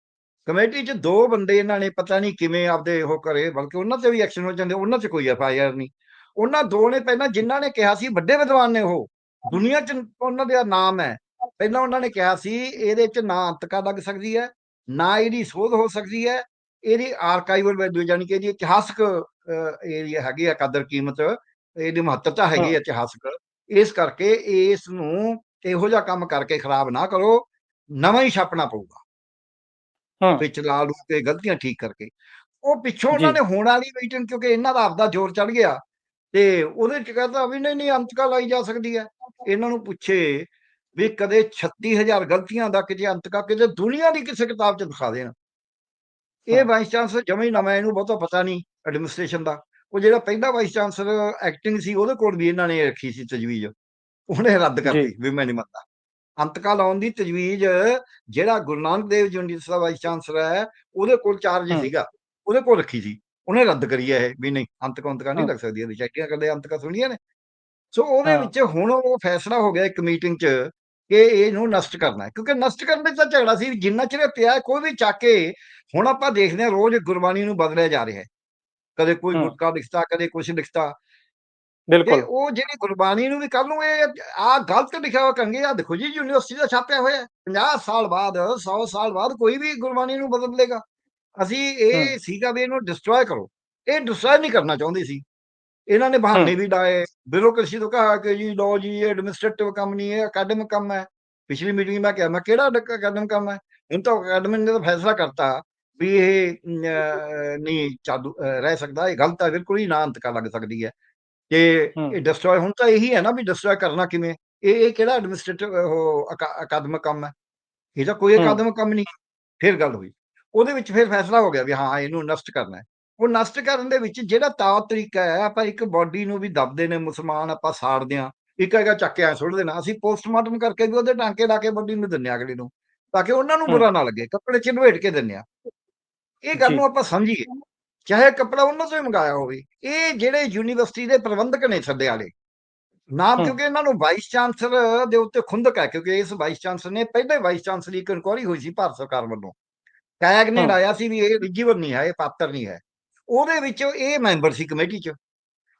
ਕਮੇਟੀ 'ਚ ਦੋ ਬੰਦੇ ਇਹਨਾਂ ਨੇ ਪਤਾ ਨਹੀਂ ਕਿਵੇਂ ਆਪਦੇ ਉਹ ਕਰੇ ਬਲਕਿ ਉਹਨਾਂ ਤੇ ਵੀ ਐਕਸ਼ਨ ਹੋ ਜਾਂਦੇ ਉਹਨਾਂ 'ਚ ਕੋਈ ਐਫ ਆਈ ਆਰ ਨਹੀਂ। ਉਹਨਾਂ ਦੋ ਨੇ ਪਹਿਲਾਂ ਜਿਨ੍ਹਾਂ ਨੇ ਕਿਹਾ ਸੀ ਵੱਡੇ ਵਿਦਵਾਨ ਨੇ ਉਹ। ਦੁਨੀਆ 'ਚ ਉਹਨਾਂ ਦਾ ਨਾਮ ਹੈ। ਪਹਿਲਾਂ ਉਹਨਾਂ ਨੇ ਕਿਹਾ ਸੀ ਇਹਦੇ 'ਚ ਨਾ ਅੰਤਕਾ ਲੱਗ ਸਕਦੀ ਹੈ ਨਾ ਇਹਦੀ ਸੋਧ ਹੋ ਸਕਦੀ ਹੈ ਇਹਦੀ ਆਰਕਾਈਵਲ ਵੈਲਿਊ ਯਾਨੀ ਕਿ ਇਹਦੀ ਇਤਿਹਾਸਕ ਏਰੀਆ ਹੈਗੀ ਆ ਕਦਰ ਕੀਮਤ ਇਹਦੀ ਮਹੱਤਤਾ ਹੈਗੀ ਹੈ। ਇਤਿਹਾਸਕ। ਇਸ ਕਰਕੇ ਇਸ ਨੂੰ ਇਹੋ ਜਿਹਾ ਕੰਮ ਕਰਕੇ ਖਰਾਬ ਨਾ ਕਰੋ ਨਵਾਂ ਹੀ ਛਾਪਣਾ ਪਊਗਾ। ਹਾਂ। ਵਿੱਚ ਲਾ ਲੂ ਕੇ ਗਲਤੀਆਂ ਠੀਕ ਕਰਕੇ। ਉਹ ਪਿੱਛੋਂ ਉਹਨਾਂ। ਨੇ ਹੋਣ ਵਾਲੀ ਮੀਟਿੰਗ ਕਿਉਂਕਿ ਇਹਨਾਂ ਦਾ ਆਪਦਾ ਜ਼ੋਰ ਚੜ ਗਿਆ ਤੇ ਉਹਦੇ ਚ ਕਹਿੰਦਾ ਵੀ ਨਹੀਂ ਨਹੀਂ ਅੰਤਕਾ ਲਾਈ ਜਾ ਸਕਦੀ ਹੈ। ਇਹਨਾਂ ਨੂੰ ਪੁੱਛੇ ਵੀ ਕਦੇ 36000 ਗਲਤੀਆਂ ਦਾ ਕਿਤੇ ਅੰਤਕਾ ਕਿਤੇ ਦੁਨੀਆ ਦੀ ਕਿਸੇ ਕਿਤਾਬ ਚ ਦਿਖਾ ਦੇਣ। ਇਹ। ਵਾਈਸ ਚਾਂਸਲਰ ਜਮਾ ਨਵਾਂ ਇਹਨੂੰ ਬਹੁਤਾ ਪਤਾ ਨਹੀਂ ਐਡਮਿਨਿਸਟ੍ਰੇਸ਼ਨ ਦਾ। ਉਹ ਜਿਹੜਾ ਪਹਿਲਾ ਵਾਈਸ ਚਾਂਸਲਰ ਐਕਟਿੰਗ ਸੀ ਉਹਦੇ ਕੋਲ ਵੀ ਇਹਨਾਂ ਨੇ ਰੱਖੀ ਸੀ ਤਜਵੀਜ਼। ਉਹਨੇ ਰੱਦ ਕਰਤੀ ਵੀ ਮੈਂ ਨਹੀਂ ਮੰਨਦਾ। ਅੰਤਕਾ ਲਾਉਣ ਦੀ ਤਜਵੀਜ਼ ਜਿਹੜਾ ਗੁਰੂ ਨਾਨਕ ਦੇਵ ਯੂਨੀਵਰਸਿਟੀ ਦਾ ਵਾਈਸ ਚਾਂਸਲਰ ਹੈ ਉਹਦੇ ਕੋਲ ਚਾਰਜ। ਸੀਗਾ ਉਹਦੇ ਕੋਲ ਰੱਖੀ ਸੀ ਉਹਨੇ ਰੱਦ ਕਰੀ ਹੈ ਇਹ ਵੀ ਨਹੀਂ ਅੰਤਕਾ ਅੰਤਕਾ ਨਹੀਂ। ਲੱਗ ਸਕਦੀ ਇਹਦੀ ਚੈਟੀਆਂ ਕਰਦੇ ਅੰਤਕਾ ਸੁਣੀਆਂ ਨੇ ਸੋ ਉਹਦੇ। ਵਿੱਚ ਹੁਣ ਉਹ ਫੈਸਲਾ ਹੋ ਗਿਆ ਇੱਕ ਮੀਟਿੰਗ 'ਚ ਕਿ ਇਹਨੂੰ ਨਸ਼ਟ ਕਰਨਾ ਹੈ ਕਿਉਂਕਿ ਨਸ਼ਟ ਕਰਨ ਵਿੱਚ ਤਾਂ ਝਗੜਾ ਸੀ ਜਿੰਨਾ ਚਿਰ ਪਿਆ ਕੋਈ ਵੀ ਚੱਕ ਕੇ ਹੁਣ ਆਪਾਂ ਦੇਖਦੇ ਹਾਂ ਰੋਜ਼ ਗੁਰਬਾਣੀ ਨੂੰ ਬਦਲਿਆ ਜਾ ਰਿਹਾ ਹੈ ਕਦੇ ਕੋਈ। ਗੁਟਕਾ ਲਿਖਤਾ ਕਦੇ ਕੁਝ ਲਿਖਤਾ ਬਿਲਕੁਲ। ਉਹ ਜਿਹੜੀ ਗੁਰਬਾਣੀ ਨੂੰ ਵੀ ਕੱਲ ਨੂੰ ਇਹ ਆ ਗਲਤ ਲਿਖਿਆ ਹੋਇਆ ਕੰਗੇ ਆ ਦੇਖੋ ਜੀ ਯੂਨੀਵਰਸਿਟੀ ਦਾ ਛਾਪਿਆ ਹੋਇਆ ਹੈ। 50 ਸਾਲ ਬਾਅਦ 100 ਸਾਲ ਬਾਅਦ ਕੋਈ ਵੀ ਗੁਰਬਾਣੀ ਨੂੰ ਬਦਲ ਲੇਗਾ ਅਸੀਂ ਇਹ ਸੀਗਾ ਵੀ ਇਹਨੂੰ ਡਿਸਟਰੋਏ ਕਰੋ। ਇਹ ਡਿਸਟਰੋਏ ਨਹੀਂ ਕਰਨਾ ਚਾਹੁੰਦੇ ਸੀ। ਇਹਨਾਂ ਨੇ ਬਹਾਨੇ ਵੀ ਡਾਏ ਬਿਊਰੋਕ੍ਰੇਸੀ ਤੋਂ ਕਹਾ ਕਿ ਜੀ ਲੋ ਜੀ ਇਹ ਐਡਮਿਨਿਸਟ੍ਰੇਟਿਵ ਕੰਮ ਨਹੀਂ ਹੈ ਅਕੈਡਮਿਕ ਕੰਮ ਹੈ। ਪਿਛਲੀ ਮੀਟਿੰਗ ਮੈਂ ਕਿਹਾ ਮੈਂ ਕਿਹੜਾ ਅਕੈਡਮਿਕ ਕੰਮ ਹੈ? ਹੁਣ ਤਾਂ ਅਕੈਡਮਿਕ ਨੇ ਤਾਂ ਫੈਸਲਾ ਕਰਤਾ ਵੀ ਇਹ ਨਹੀਂ ਚਾਲੂ ਅਹ, ਰਹਿ ਸਕਦਾ ਇਹ ਗਲਤ ਹੈ ਬਿਲਕੁਲ ਹੀ ਨਾ ਅੰਤਕਾ ਲੱਗ ਸਕਦੀ ਹੈ। ਕਿ ਹੂੰ। ਇਹ ਡਿਸਟਰੋਏ ਹੁਣ ਤਾਂ ਇਹੀ ਹੈ ਨਾ ਵੀ ਡਿਸਟਰੋਏ ਕਰਨਾ ਕਿਵੇਂ? ਇਹ ਇਹ ਕਿਹੜਾ ਐਡਮਿਨਿਸਟ੍ਰੇਟਿਵ ਉਹ ਅਕਾ- ਅਕਾਦਮਿਕ ਕੰਮ ਹੈ? ਇਹ ਤਾਂ ਕੋਈ ਹੂੰ। ਅਕਾਦਮਿਕ ਕੰਮ ਨਹੀਂ। ਫਿਰ ਗੱਲ ਹੋਈ। ਉਹਦੇ ਵਿੱਚ ਫਿਰ ਫੈਸਲਾ ਹੋ ਗਿਆ ਵੀ ਹਾਂ ਇਹਨੂੰ ਨਸ਼ਟ ਕਰਨਾ ਹੈ। ਉਹ ਨਸ਼ਟ ਕਰਨ ਦੇ ਵਿੱਚ ਜਿਹੜਾ ਤੌਰ ਤਰੀਕਾ ਹੈ ਆਪਾਂ ਇੱਕ ਬਾਡੀ ਨੂੰ ਵੀ ਦੱਬਦੇ ਨੇ ਮੁਸਲਮਾਨ ਆਪਾਂ ਸਾੜਦੇ ਆ ਇੱਕ ਹੈਗਾ ਚੱਕ ਕੇ ਐ ਸੁੱਟ ਦੇਣਾ। ਅਸੀਂ ਪੋਸਟਮਾਰਟਮ ਕਰਕੇ ਵੀ ਉਹਦੇ ਟਾਂਕੇ ਲਾ ਕੇ ਬਾਡੀ ਨੂੰ ਦਿੰਨੇ ਆ ਅਗਲੇ ਨੂੰ। ਤਾਂ ਕਿ ਉਹਨਾਂ ਨੂੰ ਹੂੰ। ਬੁਰਾ ਨਾ ਲੱਗੇ ਕੱਪੜੇ ਚ ਲਵੇਟ ਕੇ ਦਿੰਨੇ ਆ ਇਹ ਗੱਲ ਜੀ। ਨੂੰ ਆਪਾਂ ਸਮਝੀਏ। ਚਾਹੇ ਕੱਪੜਾ ਉਹਨਾਂ ਤੋਂ ਹੀ ਮੰਗਾਇਆ ਹੋਵੇ ਇਹ ਜਿਹੜੇ ਯੂਨੀਵਰਸਿਟੀ ਦੇ ਪ੍ਰਬੰਧਕ ਨੇ ਸੱਦੇ ਵਾਲੇ। ਨਾਮ। ਕਿਉਂਕਿ ਇਹਨਾਂ ਨੂੰ ਵਾਈਸ ਚਾਂਸਲਰ ਦੇ ਉੱਤੇ ਖੁੰਦਕ ਹੈ ਕਿਉਂਕਿ ਇਸ ਵਾਈਸ ਚਾਂਸਲਰ ਨੇ ਪਹਿਲੇ ਵਾਈਸ ਚਾਂਸਲਰ ਦੀ ਇਨਕੁਆਰੀ ਹੋਈ ਸੀ ਭਾਰਤ ਸਰਕਾਰ ਵੱਲੋਂ। ਟੈਗ ਨੇ। ਲਾਇਆ ਸੀ ਵੀ ਇਹ ਐਲੀਜੀਬਲ ਨਹੀਂ ਹੈ ਇਹ ਪਾਤਰ ਨਹੀਂ ਹੈ। ਉਹਦੇ ਵਿੱਚ ਇਹ ਮੈਂਬਰ ਸੀ ਕਮੇਟੀ 'ਚ।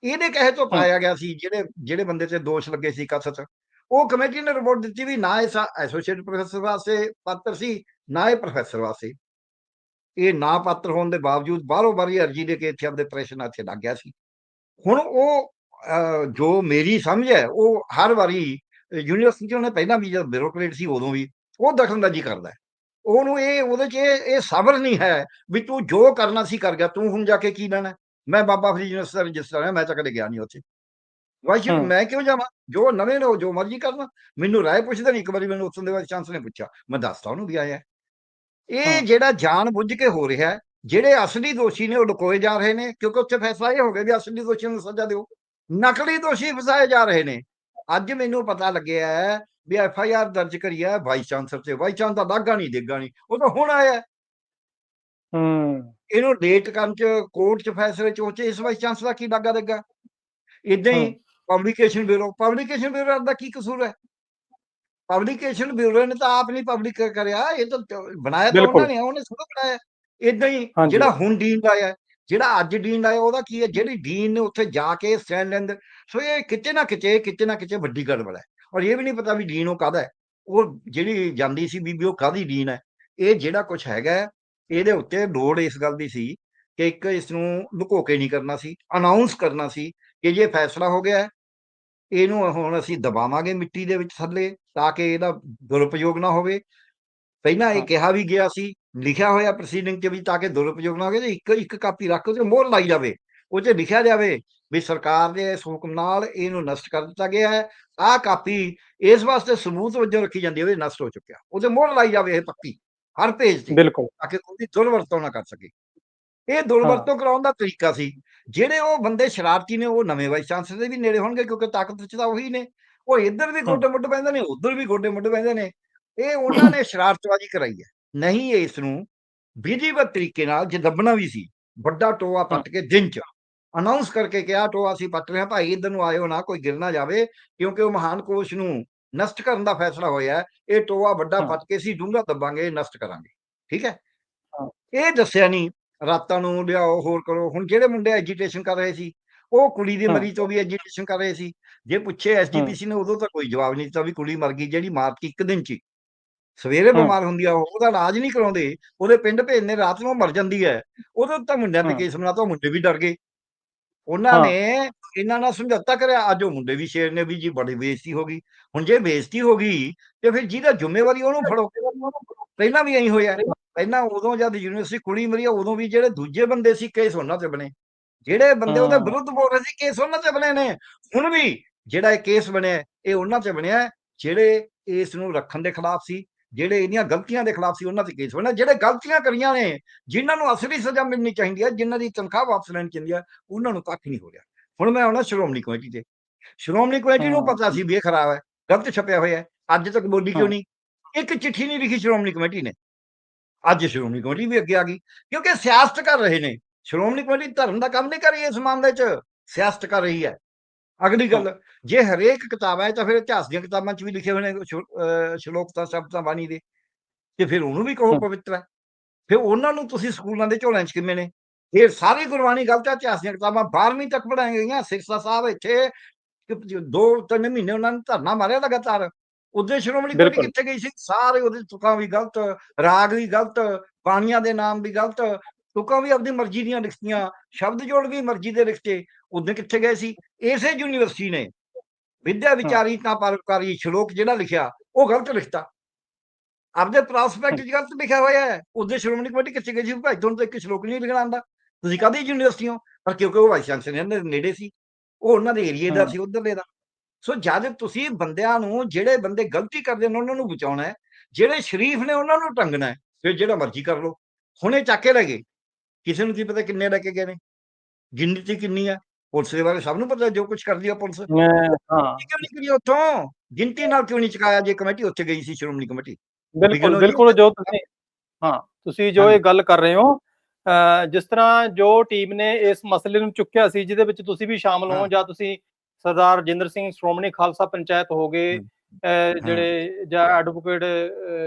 ਇਹਦੇ ਕਹੇ ਤੋਂ ਪਾਇਆ ਗਿਆ ਸੀ ਜਿਹੜੇ ਜਿਹੜੇ ਬੰਦੇ ਤੇ ਦੋਸ਼ ਲੱਗੇ ਸੀ ਕਥਤ ਉਹ ਕਮੇਟੀ ਨੇ ਰਿਪੋਰਟ ਦਿੱਤੀ ਵੀ ਨਾ ਇਹ ਐਸੋਸੀਏਟ ਪ੍ਰੋਫੈਸਰ ਵਾਸਤੇ ਪਾਤਰ ਸੀ ਨਾ ਇਹ ਪ੍ਰੋਫੈਸਰ ਵਾਸਤੇ। ਇਹ ਨਾ ਪਾਤਰ ਹੋਣ ਦੇ ਬਾਵਜੂਦ ਬਾਹਰੋਂ ਬਾਰੀ ਅਰਜੀ ਦੇ ਕੇ ਇੱਥੇ ਆਪਦੇ ਪ੍ਰੈਸ਼ਨ ਇੱਥੇ ਲੱਗ ਗਿਆ ਸੀ। ਹੁਣ ਉਹ ਜੋ ਮੇਰੀ ਸਮਝ ਹੈ ਉਹ ਹਰ ਵਾਰੀ ਯੂਨੀਵਰਸਿਟੀ ਉਹਨੇ ਪਹਿਲਾਂ ਵੀ ਜਦ ਬਿਊਰੋਕਰੇਟ ਸੀ ਉਦੋਂ ਵੀ ਉਹ ਦਖਲਅੰਦਾਜ਼ੀ ਕਰਦਾ ਹੈ। ਉਹਨੂੰ ਇਹ ਉਹਦੇ 'ਚ ਇਹ ਇਹ ਸਬਰ ਨਹੀਂ ਹੈ ਵੀ ਤੂੰ ਜੋ ਕਰਨਾ ਸੀ ਕਰ ਗਿਆ ਤੂੰ ਹੁਣ ਜਾ ਕੇ ਕੀ ਲੈਣਾ? ਮੈਂ ਬਾਬਾ ਫਰੀਦ ਯੂਨੀਵਰਸਿਟੀ ਦਾ ਰਜਿਸਟਰ ਹੈ ਮੈਂ ਤਾਂ ਕਦੇ ਗਿਆ ਨਹੀਂ ਉੱਥੇ। ਹੂੰ। ਮੈਂ ਕਿਉਂ ਜਾਵਾਂ? ਜੋ ਨਵੇਂ ਨੇ ਜੋ ਮਰਜ਼ੀ ਕਰਨ। ਮੈਨੂੰ ਰਾਏ ਪੁੱਛਦੇ ਨਹੀਂ ਇੱਕ ਵਾਰੀ ਮੈਨੂੰ ਉੱਥੋਂ ਦੇ ਵਾਈਸ ਚਾਂਸਲਰ ਨੇ ਪੁੱਛਿਆ। ਮੈਂ ਦੱਸਤਾ ਉਹਨੂੰ ਵੀ ਆਇਆ ਇਹ। ਜਿਹੜਾ ਜਾਣ ਬੁੱਝ ਕੇ ਹੋ ਰਿਹਾ ਹੈ ਜਿਹੜੇ ਅਸਲੀ ਦੋਸ਼ੀ ਨੇ ਉਹ ਲੁਕੋਏ ਜਾ ਰਹੇ ਨੇ ਕਿਉਂਕਿ ਉੱਥੇ ਫੈਸਲਾ ਇਹ ਹੋ ਗਿਆ ਵੀ ਅਸਲੀ ਦੋਸ਼ੀਆਂ ਨੂੰ ਸਜ਼ਾ ਦਿਓ। ਨਕਲੀ ਦੋਸ਼ੀ ਫਸਾਏ ਜਾ ਰਹੇ ਨੇ। ਅੱਜ ਮੈਨੂੰ ਪਤਾ ਲੱਗਿਆ ਹੈ ਵੀ ਐਫ ਆਈ ਆਰ ਦਰਜ ਕਰੀ ਹੈ ਵਾਈਸ ਚਾਂਸਲਰ ਤੇ। ਵਾਈਸ ਚਾਂਸਲਰ ਦਾ ਦਾਗਾ ਨਹੀਂ ਦੇਗਾ ਨਹੀਂ। ਉਹ ਤਾਂ ਹੁਣ ਆਇਆ ਹੈ। ਇਹਨੂੰ ਲੇਟ ਕਰਨ ਚ ਕੋਰਟ ਚ ਫੈਸਲੇ ਚ ਉਹ ਚ ਇਸ ਵਾਈਸ ਚਾਂਸਲਰ ਦਾ ਕੀ ਦਾਗਾ ਦੇਗਾ? ਇਦਾਂ ਹੀ ਹੂੰ। Publication bureau. ਪਬਲਿਕੇਸ਼ਨ ਬਿਊਰੋ ਦਾ ਕੀ ਕਸੂਰ ਹੈ? ਪਬਲਿਕੇਸ਼ਨ ਬਿਊਰੋ ਨੇ ਤਾਂ ਆਪ ਨਹੀਂ ਪਬਲਿਕ ਕਰਿਆ। ਇਹ ਤਾਂ ਬਣਾਇਆ ਤਾਂ। ਉਹਨਾਂ ਨੇ ਉਹਨੇ ਥੋੜਾ ਬਣਾਇਆ। ਇਦਾਂ ਹੀ। ਜਿਹੜਾ ਹੁਣ ਡੀਨ ਆਇਆ ਜਿਹੜਾ ਅੱਜ ਡੀਨ ਆਇਆ ਉਹਦਾ ਕੀ ਹੈ? ਜਿਹੜੀ ਡੀਨ ਨੇ ਉੱਥੇ ਜਾ ਕੇ ਸਟੈਂਡ ਲੈਂਦੇ ਸੋ ਇਹ ਕਿਤੇ ਨਾ ਕਿਤੇ ਕਿਤੇ ਨਾ ਕਿਤੇ ਵੱਡੀ ਗੜਬੜ ਹੈ। ਔਰ ਇਹ ਵੀ ਨਹੀਂ ਪਤਾ ਵੀ ਡੀਨ ਉਹ ਕਾਹਦਾ ਹੈ। ਉਹ ਜਿਹੜੀ ਜਾਂਦੀ ਸੀ ਬੀਬੀ ਉਹ ਕਾਹਦੀ ਡੀਨ ਹੈ? ਇਹ ਜਿਹੜਾ ਕੁਝ ਹੈਗਾ ਇਹਦੇ ਉੱਤੇ ਲੋੜ ਇਸ ਗੱਲ ਦੀ ਸੀ ਕਿ ਇੱਕ ਇਸ ਨੂੰ ਲੁਕੋ ਕੇ ਨਹੀਂ ਕਰਨਾ ਸੀ ਅਨਾਉਂਸ ਕਰਨਾ ਸੀ ਕਿ ਇਹ ਫੈਸਲਾ ਹੋ ਗਿਆ ਹੈ ਇਹਨੂੰ ਹੁਣ ਅਸੀਂ ਦਬਾਵਾਂਗੇ ਮਿੱਟੀ ਦੇ ਵਿੱਚ ਥੱਲੇ ਤਾਂ ਕਿ ਇਹਦਾ ਦੁਰਉਪਯੋਗ ਨਾ ਹੋਵੇ। ਪਹਿਲਾਂ ਇਹ। ਕਿਹਾ ਵੀ ਗਿਆ ਸੀ ਲਿਖਿਆ ਹੋਇਆ ਪ੍ਰੋਸੀਡਿੰਗ 'ਚ ਵੀ ਤਾਂ ਕਿ ਦੁਰਉਪਯੋਗ ਨਾ ਹੋਵੇ ਤੇ ਇੱਕ ਇੱਕ ਕਾਪੀ ਰੱਖ ਕੇ ਮੋਹਰ ਲਾਈ ਜਾਵੇ। ਉਹ 'ਚ ਲਿਖਿਆ ਜਾਵੇ ਵੀ ਸਰਕਾਰ ਦੇ ਇਸ ਹੁਕਮ ਨਾਲ ਇਹਨੂੰ ਨਸ਼ਟ ਕਰ ਦਿੱਤਾ ਗਿਆ ਹੈ ਆਹ ਕਾਪੀ ਇਸ ਵਾਸਤੇ ਸਬੂਤ ਵਜੋਂ ਰੱਖੀ ਜਾਂਦੀ ਹੈ ਵੀ ਨਸ਼ਟ ਹੋ ਚੁੱਕਿਆ। ਉਹਦੇ ਮੋਹਰ ਲਾਈ ਜਾਵੇ ਇਹ ਪੱਕੀ ਹਰ ਪੇਜ ਤੇ। ਬਿਲਕੁਲ। ਤਾਂ ਕਿ ਉਹਦੀ ਦੁਰਵਰਤੋਂ ਨਾ ਕਰ ਸਕੇ। ਇਹ ਦੁਰਵਰਤੋਂ ਕਰਾਉਣ ਦਾ ਤਰੀਕਾ ਸੀ। ਜਿਹੜੇ ਉਹ ਬੰਦੇ ਸ਼ਰਾਰਤੀ ਨੇ ਉਹ ਨਵੇਂ ਵਾਈਸ ਚਾਂਸਲਰ ਦੇ ਵੀ ਨੇੜੇ ਹੋਣਗੇ ਕਿਉਂਕਿ ਤਾਕਤ ਚ ਤਾਂ ਉਹੀ ਨੇ। ਉਹ ਇੱਧਰ ਵੀ ਗੋਡੇ ਮੁੱਢ ਪੈਂਦੇ ਨੇ ਉੱਧਰ ਵੀ ਗੋਡੇ ਮੁੱਢ ਪੈਂਦੇ ਨੇ। ਇਹ ਉਹਨਾਂ ਨੇ ਸ਼ਰਾਰਤਬਾਜ਼ੀ ਕਰਾਈ ਹੈ। ਨਹੀਂ ਇਸ ਨੂੰ ਵਿਧੀਵਤ ਤਰੀਕੇ ਨਾਲ ਜੇ ਦੱਬਣਾ ਵੀ ਸੀ ਵੱਡਾ ਟੋਆ ਪੱਟ ਕੇ ਦਿਨ ਚ ਅਨਾਉਂਸ ਕਰਕੇ ਕਿਹਾ ਟੋਆ ਅਸੀਂ ਪੱਟ ਰਹੇ ਹਾਂ ਭਾਈ ਇੱਧਰ ਨੂੰ ਆਇਓ ਨਾ ਕੋਈ ਗਿਰ ਨਾ ਜਾਵੇ ਕਿਉਂਕਿ ਉਹ ਮਹਾਨ ਕੋਸ਼ ਨੂੰ ਨਸ਼ਟ ਕਰਨ ਦਾ ਫੈਸਲਾ ਹੋਇਆ। ਇਹ ਟੋਆ ਵੱਡਾ। ਪੱਟ ਕੇ ਅਸੀਂ ਡੂੰਘਾ ਦੱਬਾਂਗੇ ਨਸ਼ਟ ਕਰਾਂਗੇ। ਠੀਕ ਹਾਂ। ਇਹ ਦੱਸਿਆ ਨਹੀਂ ਰਾਤਾਂ ਨੂੰ ਲਿਆਓ ਹੋਰ ਕਰੋ ਹੁਣ ਜਿਹੜੇ ਮੁੰਡੇ ਐਜੀਟੇਸ਼ਨ ਕਰ ਰਹੇ ਸੀ ਉਹ ਕੁੜੀ ਦੀ। ਮਰੀ ਤੋਂ ਵੀ ਐਜੀਟੇਸ਼ਨ ਕਰ ਰਹੇ ਸੀ ਜੇ ਪੁੱਛੇ ਐਸਜੀਪੀਸੀ ਨੇ ਉਦੋਂ ਤਾਂ ਕੋਈ ਜਵਾਬ ਨਹੀਂ ਦਿੱਤਾ ਵੀ ਕੁੜੀ ਮਰ ਗਈ ਜਿਹੜੀ ਮਾਰ ਕੇ ਇੱਕ ਦਿਨ ਚ। ਸਵੇਰੇ। ਬਿਮਾਰ ਹੁੰਦੀ ਆ ਉਹ ਉਹਦਾ ਇਲਾਜ ਨਹੀਂ ਕਰਾਉਂਦੇ ਉਹਦੇ ਪਿੰਡ ਭੇਜਦੇ ਰਾਤ ਨੂੰ ਮਰ ਜਾਂਦੀ ਹੈ ਉਦੋਂ ਤਾਂ ਮੁੰਡਿਆਂ ਹਾਂ। ਕੇਸ ਬਣਾਤਾ ਮੁੰਡੇ ਵੀ ਡਰ ਗਏ ਉਹਨਾਂ। ਨੇ ਇਹਨਾਂ ਨਾਲ ਸਮਝੌਤਾ ਕਰਿਆ। ਅੱਜ ਉਹ ਮੁੰਡੇ ਵੀ ਸ਼ੇਰ ਨੇ ਵੀ ਜੀ ਬੜੀ ਬੇਇੱਜ਼ਤੀ ਹੋ ਗਈ। ਹੁਣ ਜੇ ਬੇਇੱਜ਼ਤੀ ਹੋ ਗਈ ਤੇ ਫਿਰ ਜਿਹਦਾ ਜ਼ਿੰਮੇਵਾਰੀ ਉਹਨੂੰ ਫੜੋ। ਪਹਿਲਾਂ ਵੀ ਐਂ ਹੋਇਆ। ਪਹਿਲਾਂ ਉਦੋਂ ਜਦ ਯੂਨੀਵਰਸਿਟੀ ਕੁੜੀ ਮਰੀ ਉਦੋਂ ਵੀ ਜਿਹੜੇ ਦੂਜੇ ਬੰਦੇ ਸੀ ਕੇਸ ਉਹਨਾਂ ਤੇ ਬਣੇ। ਜਿਹੜੇ ਬੰਦੇ ਉਹਦੇ। ਵਿਰੁੱਧ ਬੋਲ ਰਹੇ ਸੀ ਕੇਸ ਉਹਨਾਂ ਤੇ ਬਣੇ ਨੇ। ਹੁਣ ਵੀ ਜਿਹੜਾ ਇਹ ਕੇਸ ਬਣਿਆ ਇਹ ਉਹਨਾਂ ਤੇ ਬਣਿਆ। ਜਿਹੜੇ ਇਸ ਨੂੰ ਰੱਖਣ ਦੇ ਖਿਲਾਫ ਸੀ ਜਿਹੜੇ ਇਹਦੀਆਂ ਗਲਤੀਆਂ ਦੇ ਖਿਲਾਫ ਸੀ ਉਹਨਾਂ ਤੇ ਕੇਸ ਬਣਿਆ। ਜਿਹੜੇ ਗਲਤੀਆਂ ਕਰੀਆਂ ਨੇ ਜਿਨ੍ਹਾਂ ਨੂੰ ਅਸਲੀ ਸਜ਼ਾ ਮਿਲਣੀ ਚਾਹੀਦੀ ਹੈ ਜਿਨ੍ਹਾਂ ਦੀ ਤਨਖਾਹ ਵਾਪਸ ਲੈਣੀ ਚਾਹੀਦੀ ਹੈ ਉਹਨਾਂ ਨੂੰ ਕੱਖ ਨਹੀਂ ਹੋ ਰਿਹਾ। ਹੁਣ ਮੈਂ ਆਉਣਾ ਸ਼੍ਰੋਮਣੀ ਕਮੇਟੀ ਤੇ। ਸ਼੍ਰੋਮਣੀ ਕਮੇਟੀ ਨੂੰ। ਪਤਾ ਸੀ ਵੀ ਇਹ ਖਰਾਬ ਹੈ ਗਲਤ ਛਪਿਆ ਹੋਇਆ ਹੈ ਅੱਜ ਤੱਕ ਬੋਲੀ ਕਿਉਂ। ਨਹੀਂ? ਇੱਕ ਚਿੱਠੀ ਨਹੀਂ ਲਿਖੀ ਸ਼੍ਰੋਮਣੀ ਕਮੇਟੀ ਨੇ। ਅੱਜ ਸ਼੍ਰੋਮਣੀ ਕਮੇਟੀ ਵੀ ਅੱਗੇ ਆ ਗਈ ਕਿਉਂਕਿ ਸਿਆਸਤ ਕਰ ਰਹੇ ਨੇ। ਸ਼੍ਰੋਮਣੀ ਕਮੇਟੀ ਧਰਮ ਦਾ ਕੰਮ ਨਹੀਂ ਕਰ ਰਹੀ ਇਸ ਮਾਮਲੇ 'ਚ ਸਿਆਸਤ ਕਰ ਰਹੀ ਹੈ। ਅਗਲੀ ਗੱਲ ਜੇ ਹਰੇਕ ਕਿਤਾਬ ਹੈ ਤਾਂ ਫਿਰ ਇਤਿਹਾਸ ਦੀਆਂ ਕਿਤਾਬਾਂ 'ਚ ਵੀ ਲਿਖੇ ਹੋਏ ਨੇ ਸ਼ਲੋਕ ਤਾਂ ਸ਼ਬਦਾਂ ਬਾਣੀ ਦੇ। ਤੇ ਫਿਰ ਉਹਨੂੰ ਵੀ ਕਹੋ। ਪਵਿੱਤਰ ਹੈ। ਫਿਰ ਉਹਨਾਂ ਨੂੰ ਤੁਸੀਂ ਸਕੂਲਾਂ ਦੇ ਝੋਲਿਆਂ 'ਚ ਕਿਵੇਂ ਨੇ? ਇਹ ਸਾਰੀ ਗੁਰਬਾਣੀ ਗਲਤ ਹੈ ਇਤਿਹਾਸ ਦੀਆਂ ਕਿਤਾਬਾਂ 12ਵੀਂ ਤੱਕ ਪੜਾਈਆਂ ਗਈਆਂ। ਸਿੱਖਸਾ ਸਾਹਿਬ ਇੱਥੇ ਦੋ ਤਿੰਨ ਮਹੀਨੇ ਉਹਨਾਂ ਨੇ ਧਰਨਾ ਮਾਰਿਆ ਲਗਾਤਾਰ। ਉਹਦੇ ਸ਼੍ਰੋਮਣੀ ਕਮੇਟੀ। ਕਿੱਥੇ ਗਈ ਸੀ? ਸਾਰੇ ਉਹਦੇ ਤੁਕਾਂ ਵੀ ਗਲਤ ਰਾਗ ਵੀ ਗਲਤ ਬਾਣੀਆਂ ਦੇ ਨਾਮ ਵੀ ਗਲਤ ਤੁਕਾਂ ਵੀ ਆਪਣੀ ਮਰਜ਼ੀ ਦੀਆਂ ਲਿਖਤੀਆਂ ਸ਼ਬਦ ਜੋੜ ਵੀ ਮਰਜ਼ੀ ਦੇ ਲਿਖਤੇ ਉਹਦੇ ਕਿੱਥੇ ਗਏ ਸੀ? ਇਸੇ ਯੂਨੀਵਰਸਿਟੀ ਨੇ। ਵਿਦਿਆ ਵਿਚਾਰੀ ਤਾਂ ਪਰਉਪਕਾਰੀ ਸ਼ਲੋਕ ਜਿਹੜਾ ਲਿਖਿਆ ਉਹ ਗਲਤ ਲਿਖਤਾ। ਆਪਦੇ ਪ੍ਰੋਸਪੈਕਟ ਗਲਤ ਲਿਖਿਆ ਹੋਇਆ ਹੈ। ਉਹਦੇ ਸ਼੍ਰੋਮਣੀ ਕਮੇਟੀ ਕਿੱਥੇ ਗਈ ਸੀ? ਭਾਈ ਤੁਹਾਨੂੰ ਤਾਂ ਇੱਕ ਸ਼ਲੋਕ ਨਹੀਂ ਲਿਖਣਾ ਆਂਦਾ ਤੁਸੀਂ ਕਾਹਦੀ ਯੂਨੀਵਰਸਿਟੀ ਹੋ ਪਰ ਕਿਉਂਕਿ ਉਹ ਵਾਈਸ ਚਾਂਸਲਰ ਦੇ ਨੇੜੇ ਸੀ ਉਹ ਉਹਨਾਂ ਦੇ ਏਰੀਏ ਦਾ। ਸੀ ਉਧਰਲੇ ਦਾ। ਸੋ ਜਦ ਤੁਸੀਂ ਬੰਦਿਆਂ ਨੂੰ ਜਿਹੜੇ ਬੰਦੇ ਗਲਤੀ ਕਰਦੇ ਨੇ ਉਹਨਾਂ ਨੂੰ ਬਚਾਉਣਾ ਹੈ ਜਿਹੜੇ ਸ਼ਰੀਫ ਨੇ ਉਹਨਾਂ ਨੂੰ ਟੰਗਣਾ ਹੈ ਫਿਰ ਜਿਹੜਾ ਮਰਜ਼ੀ ਕਰ ਲਓ। ਹੁਣੇ ਚੱਕ ਕੇ ਲੈ ਗਏ। ਕਿਸੇ ਨੂੰ ਕੀ ਪਤਾ ਕਿੰਨੇ ਲੈ ਕੇ ਗਏ ਨੇ? ਗਿਣਤੀ ਕਿੰਨੀ ਹੈ? ਪੁਲਿਸ ਦੇ ਬਾਰੇ ਸਭ ਨੂੰ ਪਤਾ ਜੋ ਕੁਝ ਕਰਦੀ ਆ ਪੁਲਿਸ। ਹਾਂ। ਕਿਉਂ ਨਹੀਂ ਕਰੀ ਉੱਥੋਂ? ਗਿਣਤੀ ਨਾਲ ਕਿਉਂ ਨਹੀਂ ਚੁਕਾਇਆ ਜੇ ਕਮੇਟੀ ਉੱਥੇ ਗਈ ਸੀ ਸ਼੍ਰੋਮਣੀ ਕਮੇਟੀ? ਬਿਲਕੁਲ ਬਿਲਕੁਲ ਜੋ ਤੁਸੀਂ ਹਾਂ ਤੁਸੀਂ ਜੋ ਇਹ। ਗੱਲ ਕਰ ਰਹੇ ਹੋ ਜਿਸ ਤਰ੍ਹਾਂ ਜੋ ਟੀਮ ਨੇ ਇਸ ਮਸਲੇ ਨੂੰ ਚੁੱਕਿਆ ਸੀ ਜਿਹਦੇ ਵਿੱਚ ਤੁਸੀਂ ਵੀ ਸ਼ਾਮਲ ਹੋ। ਜਾਂ ਤੁਸੀਂ ਸਰਦਾਰ ਰਜਿੰਦਰ ਸਿੰਘ ਸ਼੍ਰੋਮਣੀ ਖਾਲਸਾ ਪੰਚਾਇਤ ਹੋ ਗਏ ਜਿਹੜੇ ਜਾਂ ਐਡਵੋਕੇਟ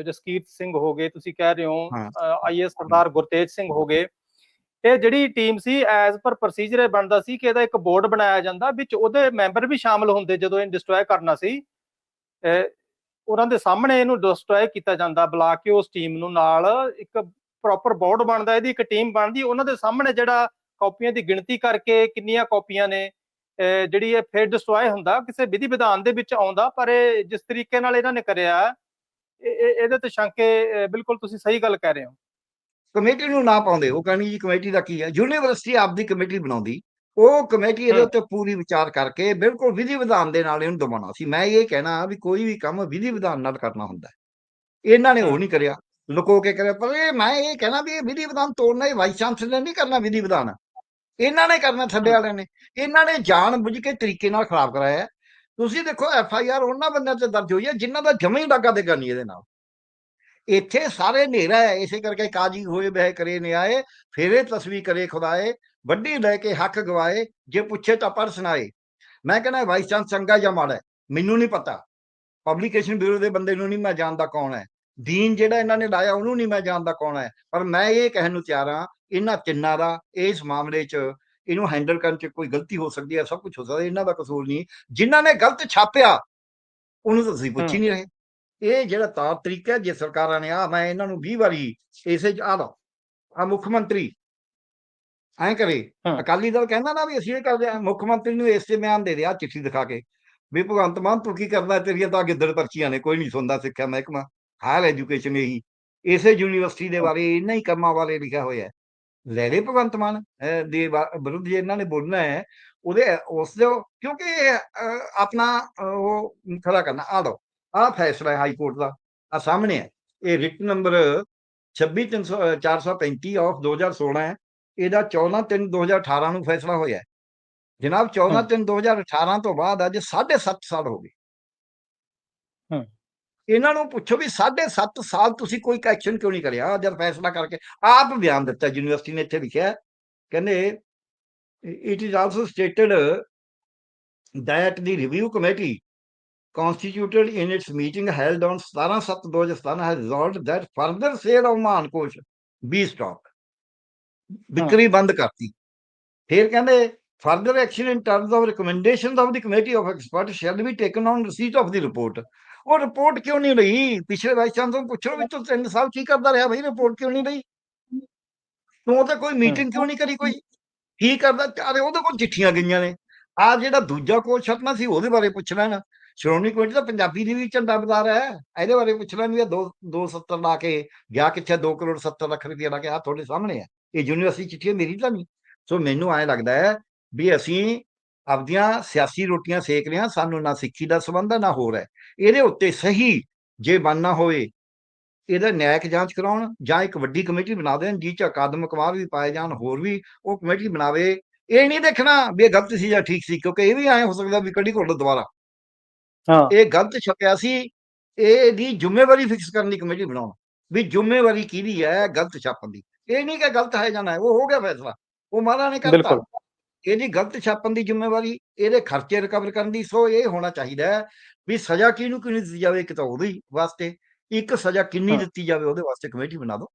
ਜਸਕੀਰਤ ਸਿੰਘ ਹੋ ਗਏ ਤੁਸੀਂ ਕਹਿ ਰਹੇ ਹੋ। ਆਈਐਸ ਸਰਦਾਰ ਗੁਰਤੇਜ ਸਿੰਘ ਹੋ ਗਏ ਇਹ ਜਿਹੜੀ ਟੀਮ ਸੀ ਐਜ਼ ਪਰ ਪ੍ਰੋਸੀਜਰ ਇਹ ਬਣਦਾ ਸੀ ਕਿ ਇਹਦਾ ਇੱਕ ਬੋਰਡ ਬਣਾਇਆ ਜਾਂਦਾ ਵਿੱਚ ਉਹਦੇ ਮੈਂਬਰ ਵੀ ਸ਼ਾਮਲ ਹੁੰਦੇ ਜਦੋਂ ਇਹ ਡਿਸਟਰੋਏ ਕਰਨਾ ਸੀ ਉਹਨਾਂ ਦੇ ਸਾਹਮਣੇ ਇਹਨੂੰ ਡਿਸਟਰੋਏ ਕੀਤਾ ਜਾਂਦਾ ਬੁਲਾ ਕੇ ਉਸ ਟੀਮ ਨੂੰ ਨਾਲ ਇੱਕ ਪ੍ਰੋਪਰ ਬੋਰਡ ਬਣਦਾ ਇਹਦੀ ਇੱਕ ਟੀਮ ਬਣਦੀ ਉਹਨਾਂ ਦੇ ਸਾਹਮਣੇ ਜਿਹੜਾ ਕਾਪੀਆਂ ਦੀ ਗਿਣਤੀ ਕਰਕੇ ਕਿੰਨੀਆਂ ਕਾਪੀਆਂ ਨੇ ਜਿਹੜੀ ਇਹ ਫਿਰ ਡਿਸਟਰੋਏ ਹੁੰਦਾ ਕਿਸੇ ਵਿਧੀ ਵਿਧਾਨ ਦੇ ਵਿੱਚ ਆਉਂਦਾ ਪਰ ਇਹ ਜਿਸ ਤਰੀਕੇ ਨਾਲ ਇਹਨਾਂ ਨੇ ਕਰਿਆ ਇਹ- ਇਹ- ਇਹਦੇ ਤੇ ਸ਼ੰਕੇ ਬਿਲਕੁਲ ਤੁਸੀਂ ਸਹੀ ਗੱਲ ਕਹਿ ਰਹੇ ਹੋ ਕਮੇਟੀ ਨੂੰ ਨਾ ਪਾਉਂਦੇ ਉਹ ਕਹਿੰਦੀ ਜੀ ਕਮੇਟੀ ਦਾ ਕੀ ਹੈ ਯੂਨੀਵਰਸਿਟੀ ਆਪਦੀ ਕਮੇਟੀ ਬਣਾਉਂਦੀ ਉਹ ਕਮੇਟੀ ਇਹਦੇ। ਉੱਤੇ ਪੂਰੀ ਵਿਚਾਰ ਕਰਕੇ ਬਿਲਕੁਲ ਵਿਧੀ ਵਿਧਾਨ ਦੇ ਨਾਲ ਇਹਨੂੰ ਦਬਾਉਣਾ ਸੀ ਮੈਂ ਇਹ ਕਹਿਣਾ ਵੀ ਕੋਈ ਵੀ ਕੰਮ ਵਿਧੀ ਵਿਧਾਨ ਨਾਲ ਕਰਨਾ ਹੁੰਦਾ। ਇਹਨਾਂ ਨੇ ਉਹ। ਨਹੀਂ ਕਰਿਆ ਲੁਕੋ ਕੇ ਕਰਿਆ ਪਰ ਇਹ ਮੈਂ ਇਹ ਕਹਿਣਾ ਵੀ ਇਹ ਵਿਧੀ ਵਿਧਾਨ ਤੋੜਨਾ ਇਹ ਵਾਈਸ ਚਾਂਸਲਰ ਨੇ ਨਹੀਂ ਕਰਨਾ ਵਿਧੀ ਵਿਧਾਨ। ਇਹਨਾਂ ਨੇ ਕਰਨਾ ਥੱਲੇ ਵਾਲਿਆਂ ਨੇ। ਇਹਨਾਂ ਨੇ ਜਾਣ ਬੁੱਝ ਕੇ ਤਰੀਕੇ ਨਾਲ ਖਰਾਬ ਕਰਾਇਆ। ਤੁਸੀਂ ਦੇਖੋ ਐਫ ਆਈ ਆਰ ਉਹਨਾਂ ਬੰਦਿਆਂ ਤੇ ਦਰਜ ਹੋਈ ਹੈ ਜਿਨ੍ਹਾਂ ਦਾ ਜਮਾ ਹੀ ਡਾਗਾ ਦੇਗਾ ਨਹੀਂ ਇਹਦੇ ਨਾਲ। ਇੱਥੇ ਸਾਰੇ ਹਨੇਰਾ ਹੈ, ਇਸੇ ਕਰਕੇ ਕਾਜੀ ਹੋਏ, ਬਹਿ ਕਰੇ, ਨਿਆਏ, ਫੇਰੇ ਤਸਵੀਰ ਕਰੇ, ਖੁਦਾਏ, ਵੱਡੀ ਲੈ ਕੇ ਹੱਕ ਗਵਾਏ, ਜੇ ਪੁੱਛੇ ਤਾਂ ਪਰ ਸੁਣਾਏ। ਮੈਂ ਕਹਿੰਦਾ ਵਾਈਸ ਚਾਂਸ ਚੰਗਾ ਜਾਂ ਮਾੜਾ ਮੈਨੂੰ ਨਹੀਂ ਪਤਾ। ਪਬਲੀਕੇਸ਼ਨ ਬਿਊਰੋ ਦੇ ਬੰਦੇ ਨੂੰ ਨਹੀਂ ਮੈਂ ਜਾਣਦਾ ਕੌਣ ਹੈ। ਦੀਨ ਜਿਹੜਾ ਇਹਨਾਂ ਨੇ ਲਾਇਆ ਉਹਨੂੰ ਨਹੀਂ ਮੈਂ ਜਾਣਦਾ ਕੌਣ ਹੈ ਪਰ ਮੈਂ ਇਹ ਕਹਿਣ ਨੂੰ ਤਿਆਰ ਹਾਂ ਇਹਨਾਂ ਤਿੰਨਾਂ ਦਾ ਇਸ ਮਾਮਲੇ 'ਚ ਇਹਨੂੰ ਹੈਂਡਲ ਕਰਨ 'ਚ ਕੋਈ ਗਲਤੀ ਹੋ ਸਕਦੀ ਹੈ ਸਭ ਕੁਝ ਹੋ ਸਕਦਾ ਇਹਨਾਂ ਦਾ ਕਸੂਰ ਨਹੀਂ ਜਿਨ੍ਹਾਂ ਨੇ ਗਲਤ ਛਾਪਿਆ ਉਹਨੂੰ ਤਾਂ ਤੁਸੀਂ ਪੁੱਛ ਹੀ। ਨਹੀਂ ਰਹੇ ਇਹ ਜਿਹੜਾ ਤੌਰ ਤਰੀਕਾ ਹੈ ਜੇ ਸਰਕਾਰਾਂ ਨੇ ਆ ਮੈਂ ਇਹਨਾਂ ਨੂੰ 20 ਵਾਰੀ ਇਸੇ ਚ ਆ ਲਓ ਆ ਮੁੱਖ ਮੰਤਰੀ ਐਂ ਕਰੇ। ਅਕਾਲੀ ਦਲ ਕਹਿੰਦਾ ਨਾ ਵੀ ਅਸੀਂ ਇਹ ਕਰਦੇ ਆ ਮੁੱਖ ਮੰਤਰੀ ਨੂੰ ਇਸ ਤੇ ਬਿਆਨ ਦੇ ਦਿਆ ਚਿੱਠੀ ਦਿਖਾ ਕੇ ਵੀ ਭਗਵੰਤ ਮਾਨ ਤੂੰ ਕੀ ਕਰਦਾ ਤੇਰੀਆਂ ਤਾਂ ਗਿੱਦੜ ਪਰਚੀਆਂ ਨੇ ਕੋਈ ਨਹੀਂ ਸੁਣਦਾ ਸਿੱਖਿਆ ਮਹਿਕਮਾ ਹਾਇਰ ਐਜੂਕੇਸ਼ਨ ਇਹੀ। ਇਸੇ ਯੂਨੀਵਰਸਿਟੀ ਦੇ ਬਾਰੇ ਇਹਨਾਂ ਹੀ ਕੰਮਾਂ ਬਾਰੇ ਲਿਖਿਆ ਹੋਇਆ ਹੈ। ਲੈ ਲੈ ਭਗਵੰਤ ਮਾਨ ਦੇ ਵਿਰੁੱਧ ਜੇ ਇਹਨਾਂ ਨੇ ਬੋਲਣਾ ਹੈ ਉਹਦੇ ਉਸ ਦੇ ਕਿਉਂਕਿ ਆਪਣਾ ਉਹ ਖੜਾ ਕਰਨਾ ਆ ਲਓ ਆ ਫੈਸਲਾ ਹਾਈ ਕੋਰਟ ਦਾ ਆ ਸਾਹਮਣੇ ਹੈ। ਇਹ ਰਿਟ ਨੰਬਰ 26300 435 ਆਫ 2016 ਹੈ। ਇਹਦਾ 14 3 2018 ਨੂੰ ਫੈਸਲਾ ਹੋਇਆ ਜਨਾਬ 14 3 2018 ਤੋਂ ਬਾਅਦ ਅੱਜ 7.5 ਸਾਲ ਹੋ ਗਏ। ਇਹਨਾਂ ਨੂੰ ਪੁੱਛੋ ਵੀ 7.5 ਸਾਲ ਤੁਸੀਂ ਕੋਈ ਐਕਸ਼ਨ ਕਿਉਂ ਨਹੀਂ ਕਰਿਆ ਜਦ ਫੈਸਲਾ ਕਰਕੇ ਆਪ ਬਿਆਨ ਦਿੱਤਾ ਯੂਨੀਵਰਸਿਟੀ ਨੇ ਇੱਥੇ ਲਿਖਿਆ ਕਹਿੰਦੇ it is also stated that the review committee constituted in its meeting held on 17/7/2017 has resolved that further sale of Mankosh be stopped. ਵਿਕਰੀ ਬੰਦ ਕਰਤੀ ਫਿਰ ਕਹਿੰਦੇ further action in terms of recommendations of the committee of experts shall be taken on receipt of the report ਉਹ report ਕਿਉਂ ਨਹੀਂ ਲਈ ਪਿਛਲੇ ਵਾਈਸ ਚਾਂਸਲਰ ਨੂੰ ਪੁੱਛੋ ਵੀ ਤੂੰ ਤਿੰਨ ਸਾਲ ਕੀ ਕਰਦਾ ਰਿਹਾ ਬਈ ਰਿਪੋਰਟ ਕਿਉਂ ਨਹੀਂ ਲਈ ਤੂੰ ਤਾਂ ਕੋਈ ਮੀਟਿੰਗ ਕਿਉਂ ਨਹੀਂ ਕਰੀ ਕੋਈ? ਕੀ ਕਰਦਾ? ਅਰੇ ਉਹਦੇ ਕੋਲ ਚਿੱਠੀਆਂ ਗਈਆਂ ਨੇ। ਆ ਜਿਹੜਾ ਦੂਜਾ ਕੋਲ ਛੱਡਣਾ ਸੀ ਉਹਦੇ ਬਾਰੇ ਪੁੱਛ ਲੈਣਾ ਸ਼੍ਰੋਮਣੀ ਕਮੇਟੀ ਤਾਂ ਪੰਜਾਬੀ ਦੀ ਵੀ ਝੰਡਾ ਬਦਾਰ ਹੈ। ਇਹਦੇ ਬਾਰੇ ਪੁੱਛ ਲੈਣ ਵੀ 2 270 ਲਾ ਕੇ ਗਿਆ ਕਿੱਥੇ? 2 ਕਰੋੜ 70 ਲੱਖ ਰੁਪਏ ਲਾ ਕੇ ਆ ਤੁਹਾਡੇ ਸਾਹਮਣੇ ਹੈ। ਇਹ ਯੂਨੀਵਰਸਿਟੀ ਚਿੱਠੀ ਹੈ, ਮੇਰੀ ਤਾਂ ਨਹੀਂ। ਸੋ ਮੈਨੂੰ ਐਂ ਲੱਗਦਾ ਹੈ ਵੀ ਅਸੀਂ ਆਪਦੀਆਂ ਸਿਆਸੀ ਰੋਟੀਆਂ ਸੇਕ ਰਹੇ ਹਾਂ ਸਾਨੂੰ ਨਾ ਸਿੱਖੀ ਦਾ ਸਬੰਧ ਨਾ ਹੋਰ ਹੈ। ਇਹਦੇ ਉੱਤੇ ਸਹੀ ਜੇ ਬਣਨਾ ਹੋਵੇ ਇਹਦਾ ਨਿਆਇਕ ਜਾਂਚ ਕਰਾਉਣ ਜਾਂ ਇੱਕ ਵੱਡੀ ਕਮੇਟੀ ਬਣਾ ਦੇਣ ਜਿਹ ਚ ਅਕਾਦਮਿਕ ਵਾਰ ਵੀ ਪਾਏ ਜਾਣ ਹੋਰ ਵੀ ਉਹ ਕਮੇਟੀ ਬਣਾਵੇ ਇਹ ਨਹੀਂ ਦੇਖਣਾ ਵੀ ਇਹ ਗਲਤ ਸੀ ਜਾਂ ਠੀਕ ਸੀ ਕਿਉਂਕਿ ਇਹ ਵੀ ਐਂ ਹੋ ਸਕਦਾ ਵੀ ਕੜੀ ਕੋਲ ਦੁਬਾਰਾ। ਹਾਂ। ਇਹ ਗਲਤ ਛਪਿਆ ਸੀ ਇਹਦੀ ਜ਼ਿੰਮੇਵਾਰੀ ਫਿਕਸ ਕਰਨ ਦੀ ਕਮੇਟੀ ਬਣਾਉਣ ਵੀ ਜ਼ਿੰਮੇਵਾਰੀ ਕਿਹਦੀ ਹੈ ਗਲਤ ਛਾਪਣ ਦੀ। ਇਹ ਨਹੀਂ ਕਿ ਗਲਤ ਹੈ ਜਾਂ ਨਾ ਉਹ ਹੋ ਗਿਆ ਫੈਸਲਾ। ਉਹ ਮਹਾਰਾਜ ਨੇ ਕਰਤਾ। ਬਿਲਕੁਲ। ਇਹਦੀ ਗਲਤ ਛਾਪਣ ਦੀ ਜ਼ਿੰਮੇਵਾਰੀ ਇਹਦੇ ਖਰਚੇ ਰਿਕਵਰ ਕਰਨ ਦੀ ਸੋ ਇਹ ਹੋਣਾ ਚਾਹੀਦਾ ਹੈ ਵੀ ਸਜ਼ਾ ਕਿਹਨੂੰ ਕਿਹਨੂੰ ਦਿੱਤੀ ਜਾਵੇ ਇੱਕ ਤਾਂ ਉਹਦੇ ਵਾਸਤੇ ਇੱਕ ਸਜ਼ਾ ਕਿੰਨੀ। ਦਿੱਤੀ ਜਾਵੇ ਉਹਦੇ ਵਾਸਤੇ ਕਮੇਟੀ ਬਣਾ ਦਿਓ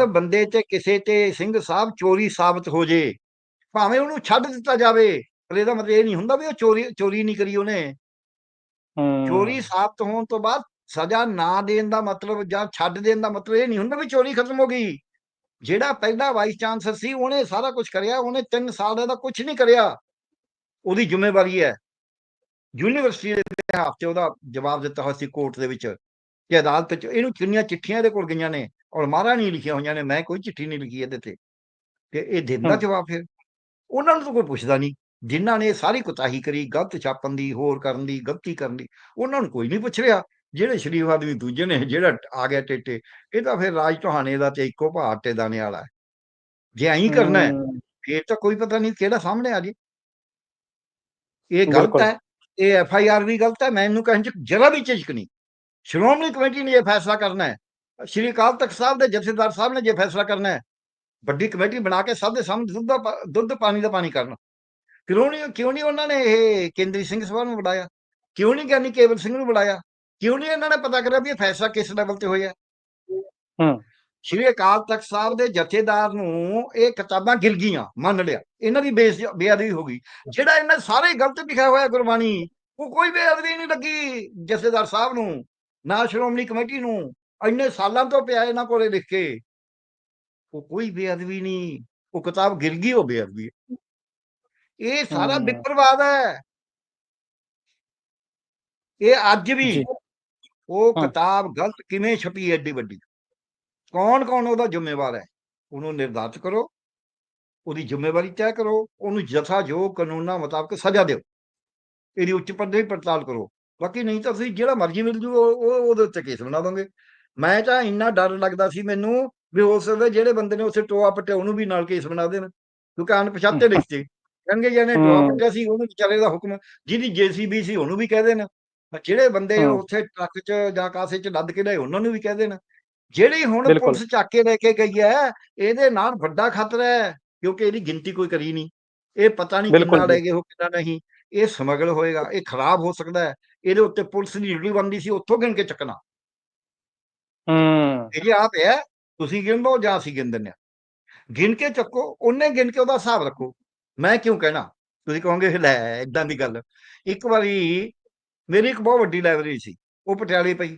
ਹਾਂ। ਬੰਦੇ ਤੇ ਕਿਸੇ ਤੇ ਸਿੰਘ ਸਾਹਿਬ ਚੋਰੀ ਸਾਬਤ ਹੋ ਜੇ ਭਾਵੇਂ ਉਹਨੂੰ ਛੱਡ ਦਿੱਤਾ ਜਾਵੇ ਪਰ ਇਹਦਾ ਮਤਲਬ ਇਹ ਨਹੀਂ ਹੁੰਦਾ ਵੀ ਉਹ ਚੋਰੀ ਚੋਰੀ ਨਹੀਂ ਕਰੀ ਉਹਨੇ ਚੋਰੀ ਸਾਬਤ ਹੋਣ ਤੋਂ ਬਾਅਦ ਸਜ਼ਾ ਨਾ ਦੇਣ ਦਾ ਮਤਲਬ ਜਾਂ ਛੱਡ ਦੇਣ ਦਾ ਮਤਲਬ ਇਹ ਨਹੀਂ ਹੁੰਦਾ ਵੀ ਚੋਰੀ ਖਤਮ ਹੋ ਗਈ ਜਿਹੜਾ ਪਹਿਲਾ ਵਾਈਸ ਚਾਂਸਲਰ ਸੀ ਉਹਨੇ ਸਾਰਾ ਕੁਝ ਕਰਿਆ ਉਹਨੇ 3 ਸਾਲ ਦਾ ਕੁਝ ਨਹੀਂ ਕਰਿਆ। ਉਹਦੀ ਜ਼ਿੰਮੇਵਾਰੀ ਹੈ। ਯੂਨੀਵਰਸਿਟੀ ਦੇ ਬਿਹਾਫ ਤੇ ਉਹਦਾ ਜਵਾਬ ਦਿੱਤਾ ਹੋਇਆ ਸੀ ਕੋਰਟ ਦੇ ਵਿੱਚ। ਕਿ ਅਦਾਲਤ ਚ ਇਹਨੂੰ ਕਿੰਨੀਆਂ ਚਿੱਠੀਆਂ ਇਹਦੇ ਕੋਲ ਗਈਆਂ ਨੇ ਔਰ ਮਾਰਾ ਨਹੀਂ ਲਿਖੀਆਂ ਹੋਈਆਂ ਨੇ ਮੈਂ ਕੋਈ ਚਿੱਠੀ ਨਹੀਂ ਲਿਖੀ ਇਹਦੇ ਤੇ। ਤੇ ਇਹ ਦਿੰਦਾ। ਜਵਾਬ ਫਿਰ। ਉਹਨਾਂ ਨੂੰ ਤਾਂ ਕੋਈ ਪੁੱਛਦਾ ਨਹੀਂ। ਜਿਨ੍ਹਾਂ ਨੇ ਸਾਰੀ ਕੁਤਾਹੀ ਕਰੀ ਗਲਤ ਛਾਪਣ ਦੀ ਹੋਰ ਕਰਨ ਦੀ ਗਲਤੀ ਕਰਨ ਦੀ ਉਹਨਾਂ ਨੂੰ ਕੋਈ ਨਹੀਂ ਪੁੱਛ ਰਿਹਾ। ਜਿਹੜੇ ਸ਼ਰੀਫ ਆਦਮੀ ਦੂਜੇ ਨੇ ਜਿਹੜਾ ਆ ਗਿਆ ਟੇਟੇ ਇਹ ਤਾਂ ਫਿਰ ਰਾਜ ਟਹਾਣੇ ਦਾ ਤੇ ਇੱਕੋ ਭਾਅ ਆਟੇ ਦਾਣੇ ਵਾਲਾ ਹੈ। ਜੇ ਐਂ ਕਰਨਾ ਹੈ ਫਿਰ ਤਾਂ ਕੋਈ ਪਤਾ ਨਹੀਂ ਕਿਹੜਾ ਸਾਹਮਣੇ ਆ ਜੇ। ਇਹ ਗਲਤ। ਹੈ ਇਹ ਐਫ ਆਈ ਆਰ ਵੀ ਗਲਤ ਹੈ ਮੈਂ ਇਹਨੂੰ ਕਹਿਣ ਚ ਜਰਾ ਵੀ ਝਿਜਕ ਨਹੀਂ। ਸ਼੍ਰੋਮਣੀ ਕਮੇਟੀ ਨੇ ਇਹ ਫੈਸਲਾ ਕਰਨਾ ਹੈ। ਸ਼੍ਰੀ ਅਕਾਲ ਤਖਤ ਸਾਹਿਬ ਦੇ ਜਥੇਦਾਰ ਸਾਹਿਬ ਨੇ ਜੇ ਫੈਸਲਾ ਕਰਨਾ ਹੈ ਵੱਡੀ ਕਮੇਟੀ ਬਣਾ ਕੇ ਸਭ ਦੇ ਸਾਹਮਣੇ ਦੁੱਧ ਦਾ ਦੁੱਧ ਪਾਣੀ ਦਾ ਪਾਣੀ ਕਰਨਾ। ਕਿਉਂ ਨਹੀਂ ਕਿਉਂ ਨਹੀਂ ਉਹਨਾਂ ਨੇ ਇਹ ਕੇਂਦਰੀ ਸਿੰਘ ਸਭਾ ਨੂੰ ਬੁਲਾਇਆ? ਕਿਉਂ ਨਹੀਂ ਗਿਆਨੀ ਕੇਵਲ ਸਿੰਘ ਨੂੰ ਬੁਲਾਇਆ? ਕਿਉਂ ਨਹੀਂ ਇਹਨਾਂ ਨੇ ਪਤਾ ਕਰਿਆ ਵੀ ਇਹ ਫੈਸਲਾ ਕਿਸ ਲੈਵਲ ਤੇ ਹੋਇਆ ਹੂੰ। ਸ਼੍ਰੀ ਅਕਾਲ ਤਖਤ ਸਾਹਿਬ ਦੇ ਜਥੇਦਾਰ ਨੂੰ ਇਹ ਕਿਤਾਬਾਂ ਗਿਰ ਗਈਆਂ ਮੰਨ ਲਿਆ ਇਹਨਾਂ ਦੀ ਬੇਅਦਬੀ ਹੋ ਗਈ ਜਿਹੜਾ ਇਹਨਾਂ ਸਾਰੇ ਗਲਤ ਲਿਖਿਆ ਹੋਇਆ ਗੁਰਬਾਣੀ ਉਹ ਕੋਈ ਬੇਅਦਬੀ ਨਹੀਂ ਲੱਗੀ ਜਥੇਦਾਰ ਸਾਹਿਬ ਨੂੰ ਨਾ ਸ਼੍ਰੋਮਣੀ ਕਮੇਟੀ ਨੂੰ ਇੰਨੇ ਸਾਲਾਂ ਤੋਂ ਪਿਆ ਇਹਨਾਂ ਕੋਲੇ ਲਿਖ ਕੇ ਉਹ ਕੋਈ ਬੇਅਦਬੀ ਨਹੀਂ ਉਹ ਕਿਤਾਬ ਗਿਰ ਗਈ ਉਹ ਬੇਅਦਬੀ। ਇਹ ਸਾਰਾ। ਵਿਪਰਵਾਦ ਹੈ ਇਹ ਅੱਜ ਵੀ। ਉਹ। ਕਿਤਾਬ ਗਲਤ ਕਿਵੇਂ ਛਪੀ ਐਡੀ ਵੱਡੀ? ਕੌਣ ਕੌਣ ਉਹਦਾ ਜ਼ਿੰਮੇਵਾਰ ਹੈ? ਉਹਨੂੰ ਨਿਰਧਾਰਿਤ ਕਰੋ। ਉਹਦੀ ਜ਼ਿੰਮੇਵਾਰੀ ਤੈਅ ਕਰੋ। ਉਹਨੂੰ ਯਥਾਯੋਗ ਕਾਨੂੰਨਾਂ ਮੁਤਾਬਕ ਸਜ਼ਾ ਦਿਓ। ਇਹਦੀ ਉੱਚ ਪੱਧਰੀ ਪੜਤਾਲ ਕਰੋ। ਬਾਕੀ ਨਹੀਂ ਤਾਂ ਤੁਸੀਂ ਜਿਹੜਾ ਮਰਜ਼ੀ ਮਿਲ ਜੂ ਉਹ ਉਹ- ਉਹਦੇ ਉੱਤੇ ਕੇਸ ਬਣਾ ਦੋਗੇ। ਮੈਂ ਤਾਂ ਇੰਨਾ ਡਰ ਲੱਗਦਾ ਸੀ ਮੈਨੂੰ ਵੀ ਹੋ ਸਕਦਾ ਜਿਹੜੇ ਬੰਦੇ ਨੇ ਉੱਥੇ ਟੋਆ ਪੱਟਿਆ ਉਹਨੂੰ ਵੀ ਨਾਲ ਕੇਸ ਬਣਾ ਦੇਣ। ਕਿਉਂਕਿ ਅਣਪਛਾਤੇ ਲਿਖਤੇ ਕਹਿੰਗੇ ਜਿਹਨੇ ਟੋਆ। ਪੱਟਿਆ ਸੀ ਉਹਨੂੰ ਵਿਚਾਰੇ ਦਾ ਹੁਕਮ ਜਿਹਦੀ ਜੀਸੀਬੀ ਸੀ ਉਹਨੂੰ ਵੀ ਕਹਿ ਦੇਣ। ਜਿਹੜੇ ਬੰਦੇ। ਉੱਥੇ ਟਰੱਕ 'ਚ ਜਾਂ ਕਾਸੇ 'ਚ ਲੱਦ ਕੇ ਲਿਆਏ ਉਹਨਾਂ ਨੂੰ ਵੀ ਕਹਿ ਦੇਣ। ਜਿਹੜੀ ਹੁਣ ਬਿਲਕੁਲ। ਪੁਲਿਸ ਚੱਕ ਕੇ ਲੈ ਕੇ ਗਈ ਹੈ ਇਹਦੇ ਨਾਲ ਵੱਡਾ ਖਤਰਾ ਹੈ ਕਿਉਂਕਿ ਇਹਦੀ ਗਿਣਤੀ ਕੋਈ ਕਰੀ ਨਹੀਂ। ਇਹ ਪਤਾ ਨਹੀਂ ਬਿਲਕੁਲ ਕਿੰਨਾ ਜੀ। ਲੈ ਗਏ ਹੋ ਕਿੰਨਾ ਨਹੀਂ। ਇਹ ਸਮਗਲ ਹੋਏਗਾ ਇਹ ਖਰਾਬ ਹੋ ਸਕਦਾ ਹੈ। ਇਹਦੇ ਉੱਤੇ ਪੁਲਿਸ ਦੀ ਡਿਊਟੀ ਬਣਦੀ ਸੀ ਉੱਥੋਂ ਗਿਣ ਕੇ ਚੱਕਣਾ। ਹੂੰ। ਇਹ ਆਪ ਹੈ ਤੁਸੀਂ ਗਿਣ ਲਓ ਜਾਂ ਅਸੀਂ ਗਿਣ ਦਿੰਦੇ ਹਾਂ। ਗਿਣ ਕੇ ਚੱਕੋ ਉਹਨੇ ਗਿਣ ਕੇ ਉਹਦਾ ਹਿਸਾਬ ਰੱਖੋ। ਮੈਂ ਕਿਉਂ ਕਹਿਣਾ? ਤੁਸੀਂ ਕਹੋਗੇ ਲੈ ਇਦਾਂ ਦੀ ਗੱਲ। ਇੱਕ ਵਾਰੀ ਮੇਰੀ ਇੱਕ ਬਹੁਤ ਵੱਡੀ ਲਾਇਬ੍ਰੇਰੀ ਸੀ ਉਹ ਪਟਿਆਲੇ ਪਈ।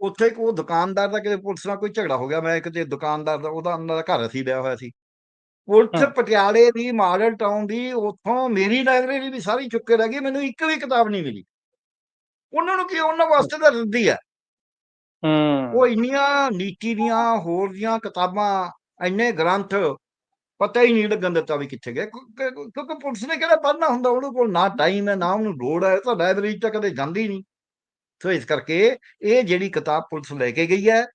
ਉੱਥੇ ਇੱਕ ਉਹ ਦੁਕਾਨਦਾਰ ਦਾ ਕਿਤੇ ਪੁਲਿਸ ਨਾਲ ਕੋਈ ਝਗੜਾ ਹੋ ਗਿਆ ਮੈਂ ਕਿਤੇ ਦੁਕਾਨਦਾਰ ਦਾ ਉਹਦਾ ਉਹਨਾਂ ਦਾ ਘਰ ਅਸੀਂ ਲਿਆ ਹੋਇਆ ਸੀ। ਪੁਲਿਸ। ਪਟਿਆਲੇ ਦੀ ਮਾਡਲ ਟਾਊਨ ਦੀ ਉੱਥੋਂ ਮੇਰੀ ਲਾਇਬ੍ਰੇਰੀ ਵੀ ਸਾਰੀ ਚੁੱਕ ਕੇ ਰਹਿ ਗਈ ਮੈਨੂੰ ਇੱਕ ਵੀ ਕਿਤਾਬ ਨਹੀਂ ਮਿਲੀ। ਉਹਨਾਂ ਨੂੰ ਕੀ ਉਹਨਾਂ ਵਾਸਤੇ ਤਾਂ ਰੱਦੀ ਹੂੰ। ਉਹ ਇੰਨੀਆਂ ਨੀਤੀ ਦੀਆਂ ਹੋਰ ਦੀਆਂ ਕਿਤਾਬਾਂ ਇੰਨੇ ਗ੍ਰੰਥ ਪਤਾ ਹੀ ਨਹੀਂ ਲੱਗਣ ਦਿੱਤਾ ਵੀ ਕਿੱਥੇ ਗਏ ਕਿਉਂ- ਕਿਉਂ- ਕਿਉਂਕਿ ਪੁਲਿਸ ਨੇ ਕਿਹੜਾ ਪੜ੍ਹਨਾ ਹੁੰਦਾ ਉਹਦੇ ਕੋਲ ਨਾ ਟਾਈਮ ਹੈ ਨਾ ਉਹਨੂੰ ਲੋੜ ਹੈ ਤਾਂ ਲਾਇਬ੍ਰੇਰੀ ਤਾਂ ਕਦੇ ਜਾਂਦੀ ਨਹੀਂ। ਸੋ ਇਸ ਕਰਕੇ ਇਹ ਜਿਹੜੀ ਕਿਤਾਬ ਪੁਲਿਸ ਲੈ ਕੇ ਗਈ ਹੈ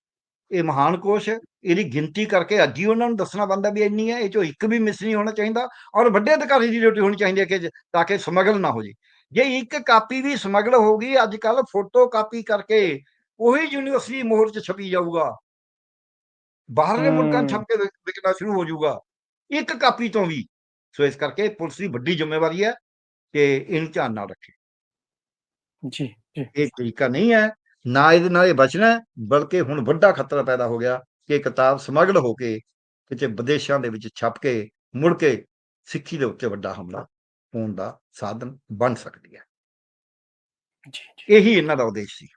ਇਹ ਮਹਾਨ ਕੋਸ਼ ਇਹਦੀ ਗਿਣਤੀ ਕਰਕੇ ਅੱਜ ਹੀ ਉਹਨਾਂ ਨੂੰ ਦੱਸਣਾ ਬੰਦਾ ਵੀ ਇੰਨੀ ਹੈ ਇਹ ਚੋਂ ਇੱਕ ਵੀ ਮਿਸ ਨਹੀਂ ਹੋਣਾ ਚਾਹੀਦਾ ਔਰ ਵੱਡੇ ਅਧਿਕਾਰੀ ਦੀ ਡਿਊਟੀ ਹੋਣੀ ਚਾਹੀਦੀ ਹੈ ਕਿ ਤਾਂ ਕਿ ਸਮਗਲ ਨਾ ਹੋ ਜੇ ਜੇ ਇੱਕ ਕਾਪੀ ਵੀ ਸਮਗਲ ਹੋ ਗਈ ਅੱਜ ਕੱਲ ਫੋਟੋ ਕਾਪੀ ਕਰਕੇ ਉਹੀ ਯੂਨੀਵਰਸਿਟੀ ਮੋਹਰ 'ਚ ਛਪੀ ਜਾਊਗਾ। ਬਾਹਰਲੇ ਮੁਲਕਾਂ 'ਚ। ਛਪ ਕੇ ਵਿਕ- ਵਿਕਣਾ ਸ਼ੁਰੂ ਹੋ ਜਾਊਗਾ। ਇੱਕ ਕਾਪੀ ਤੋਂ ਵੀ। ਸੋ ਇਸ ਕਰਕੇ ਪੁਲਿਸ ਦੀ ਵੱਡੀ ਜ਼ਿੰਮੇਵਾਰੀ ਹੈ ਕਿ ਇਹਨੂੰ ਧਿਆਨ ਨਾਲ ਰੱਖੇ। ਜੀ ਇਹ ਤਰੀਕਾ ਨਹੀਂ ਹੈ ਨਾ ਇਹਦੇ ਨਾਲ ਇਹ ਬਚਣਾ ਬਲਕਿ ਹੁਣ ਵੱਡਾ ਖਤਰਾ ਪੈਦਾ ਹੋ ਗਿਆ ਕਿ ਇਹ ਕਿਤਾਬ ਸਮਗਲ ਹੋ ਕੇ ਕਿਤੇ ਵਿਦੇਸ਼ਾਂ ਦੇ ਵਿੱਚ ਛਪ ਕੇ ਮੁੜ ਕੇ ਸਿੱਖੀ ਦੇ ਉੱਤੇ ਵੱਡਾ ਹਮਲਾ ਹੋਣ ਦਾ ਸਾਧਨ ਬਣ ਸਕਦੀ ਹੈ। ਜੀ ਜੀ। ਇਹੀ ਇਹਨਾਂ ਦਾ ਉਦੇਸ਼ ਸੀ।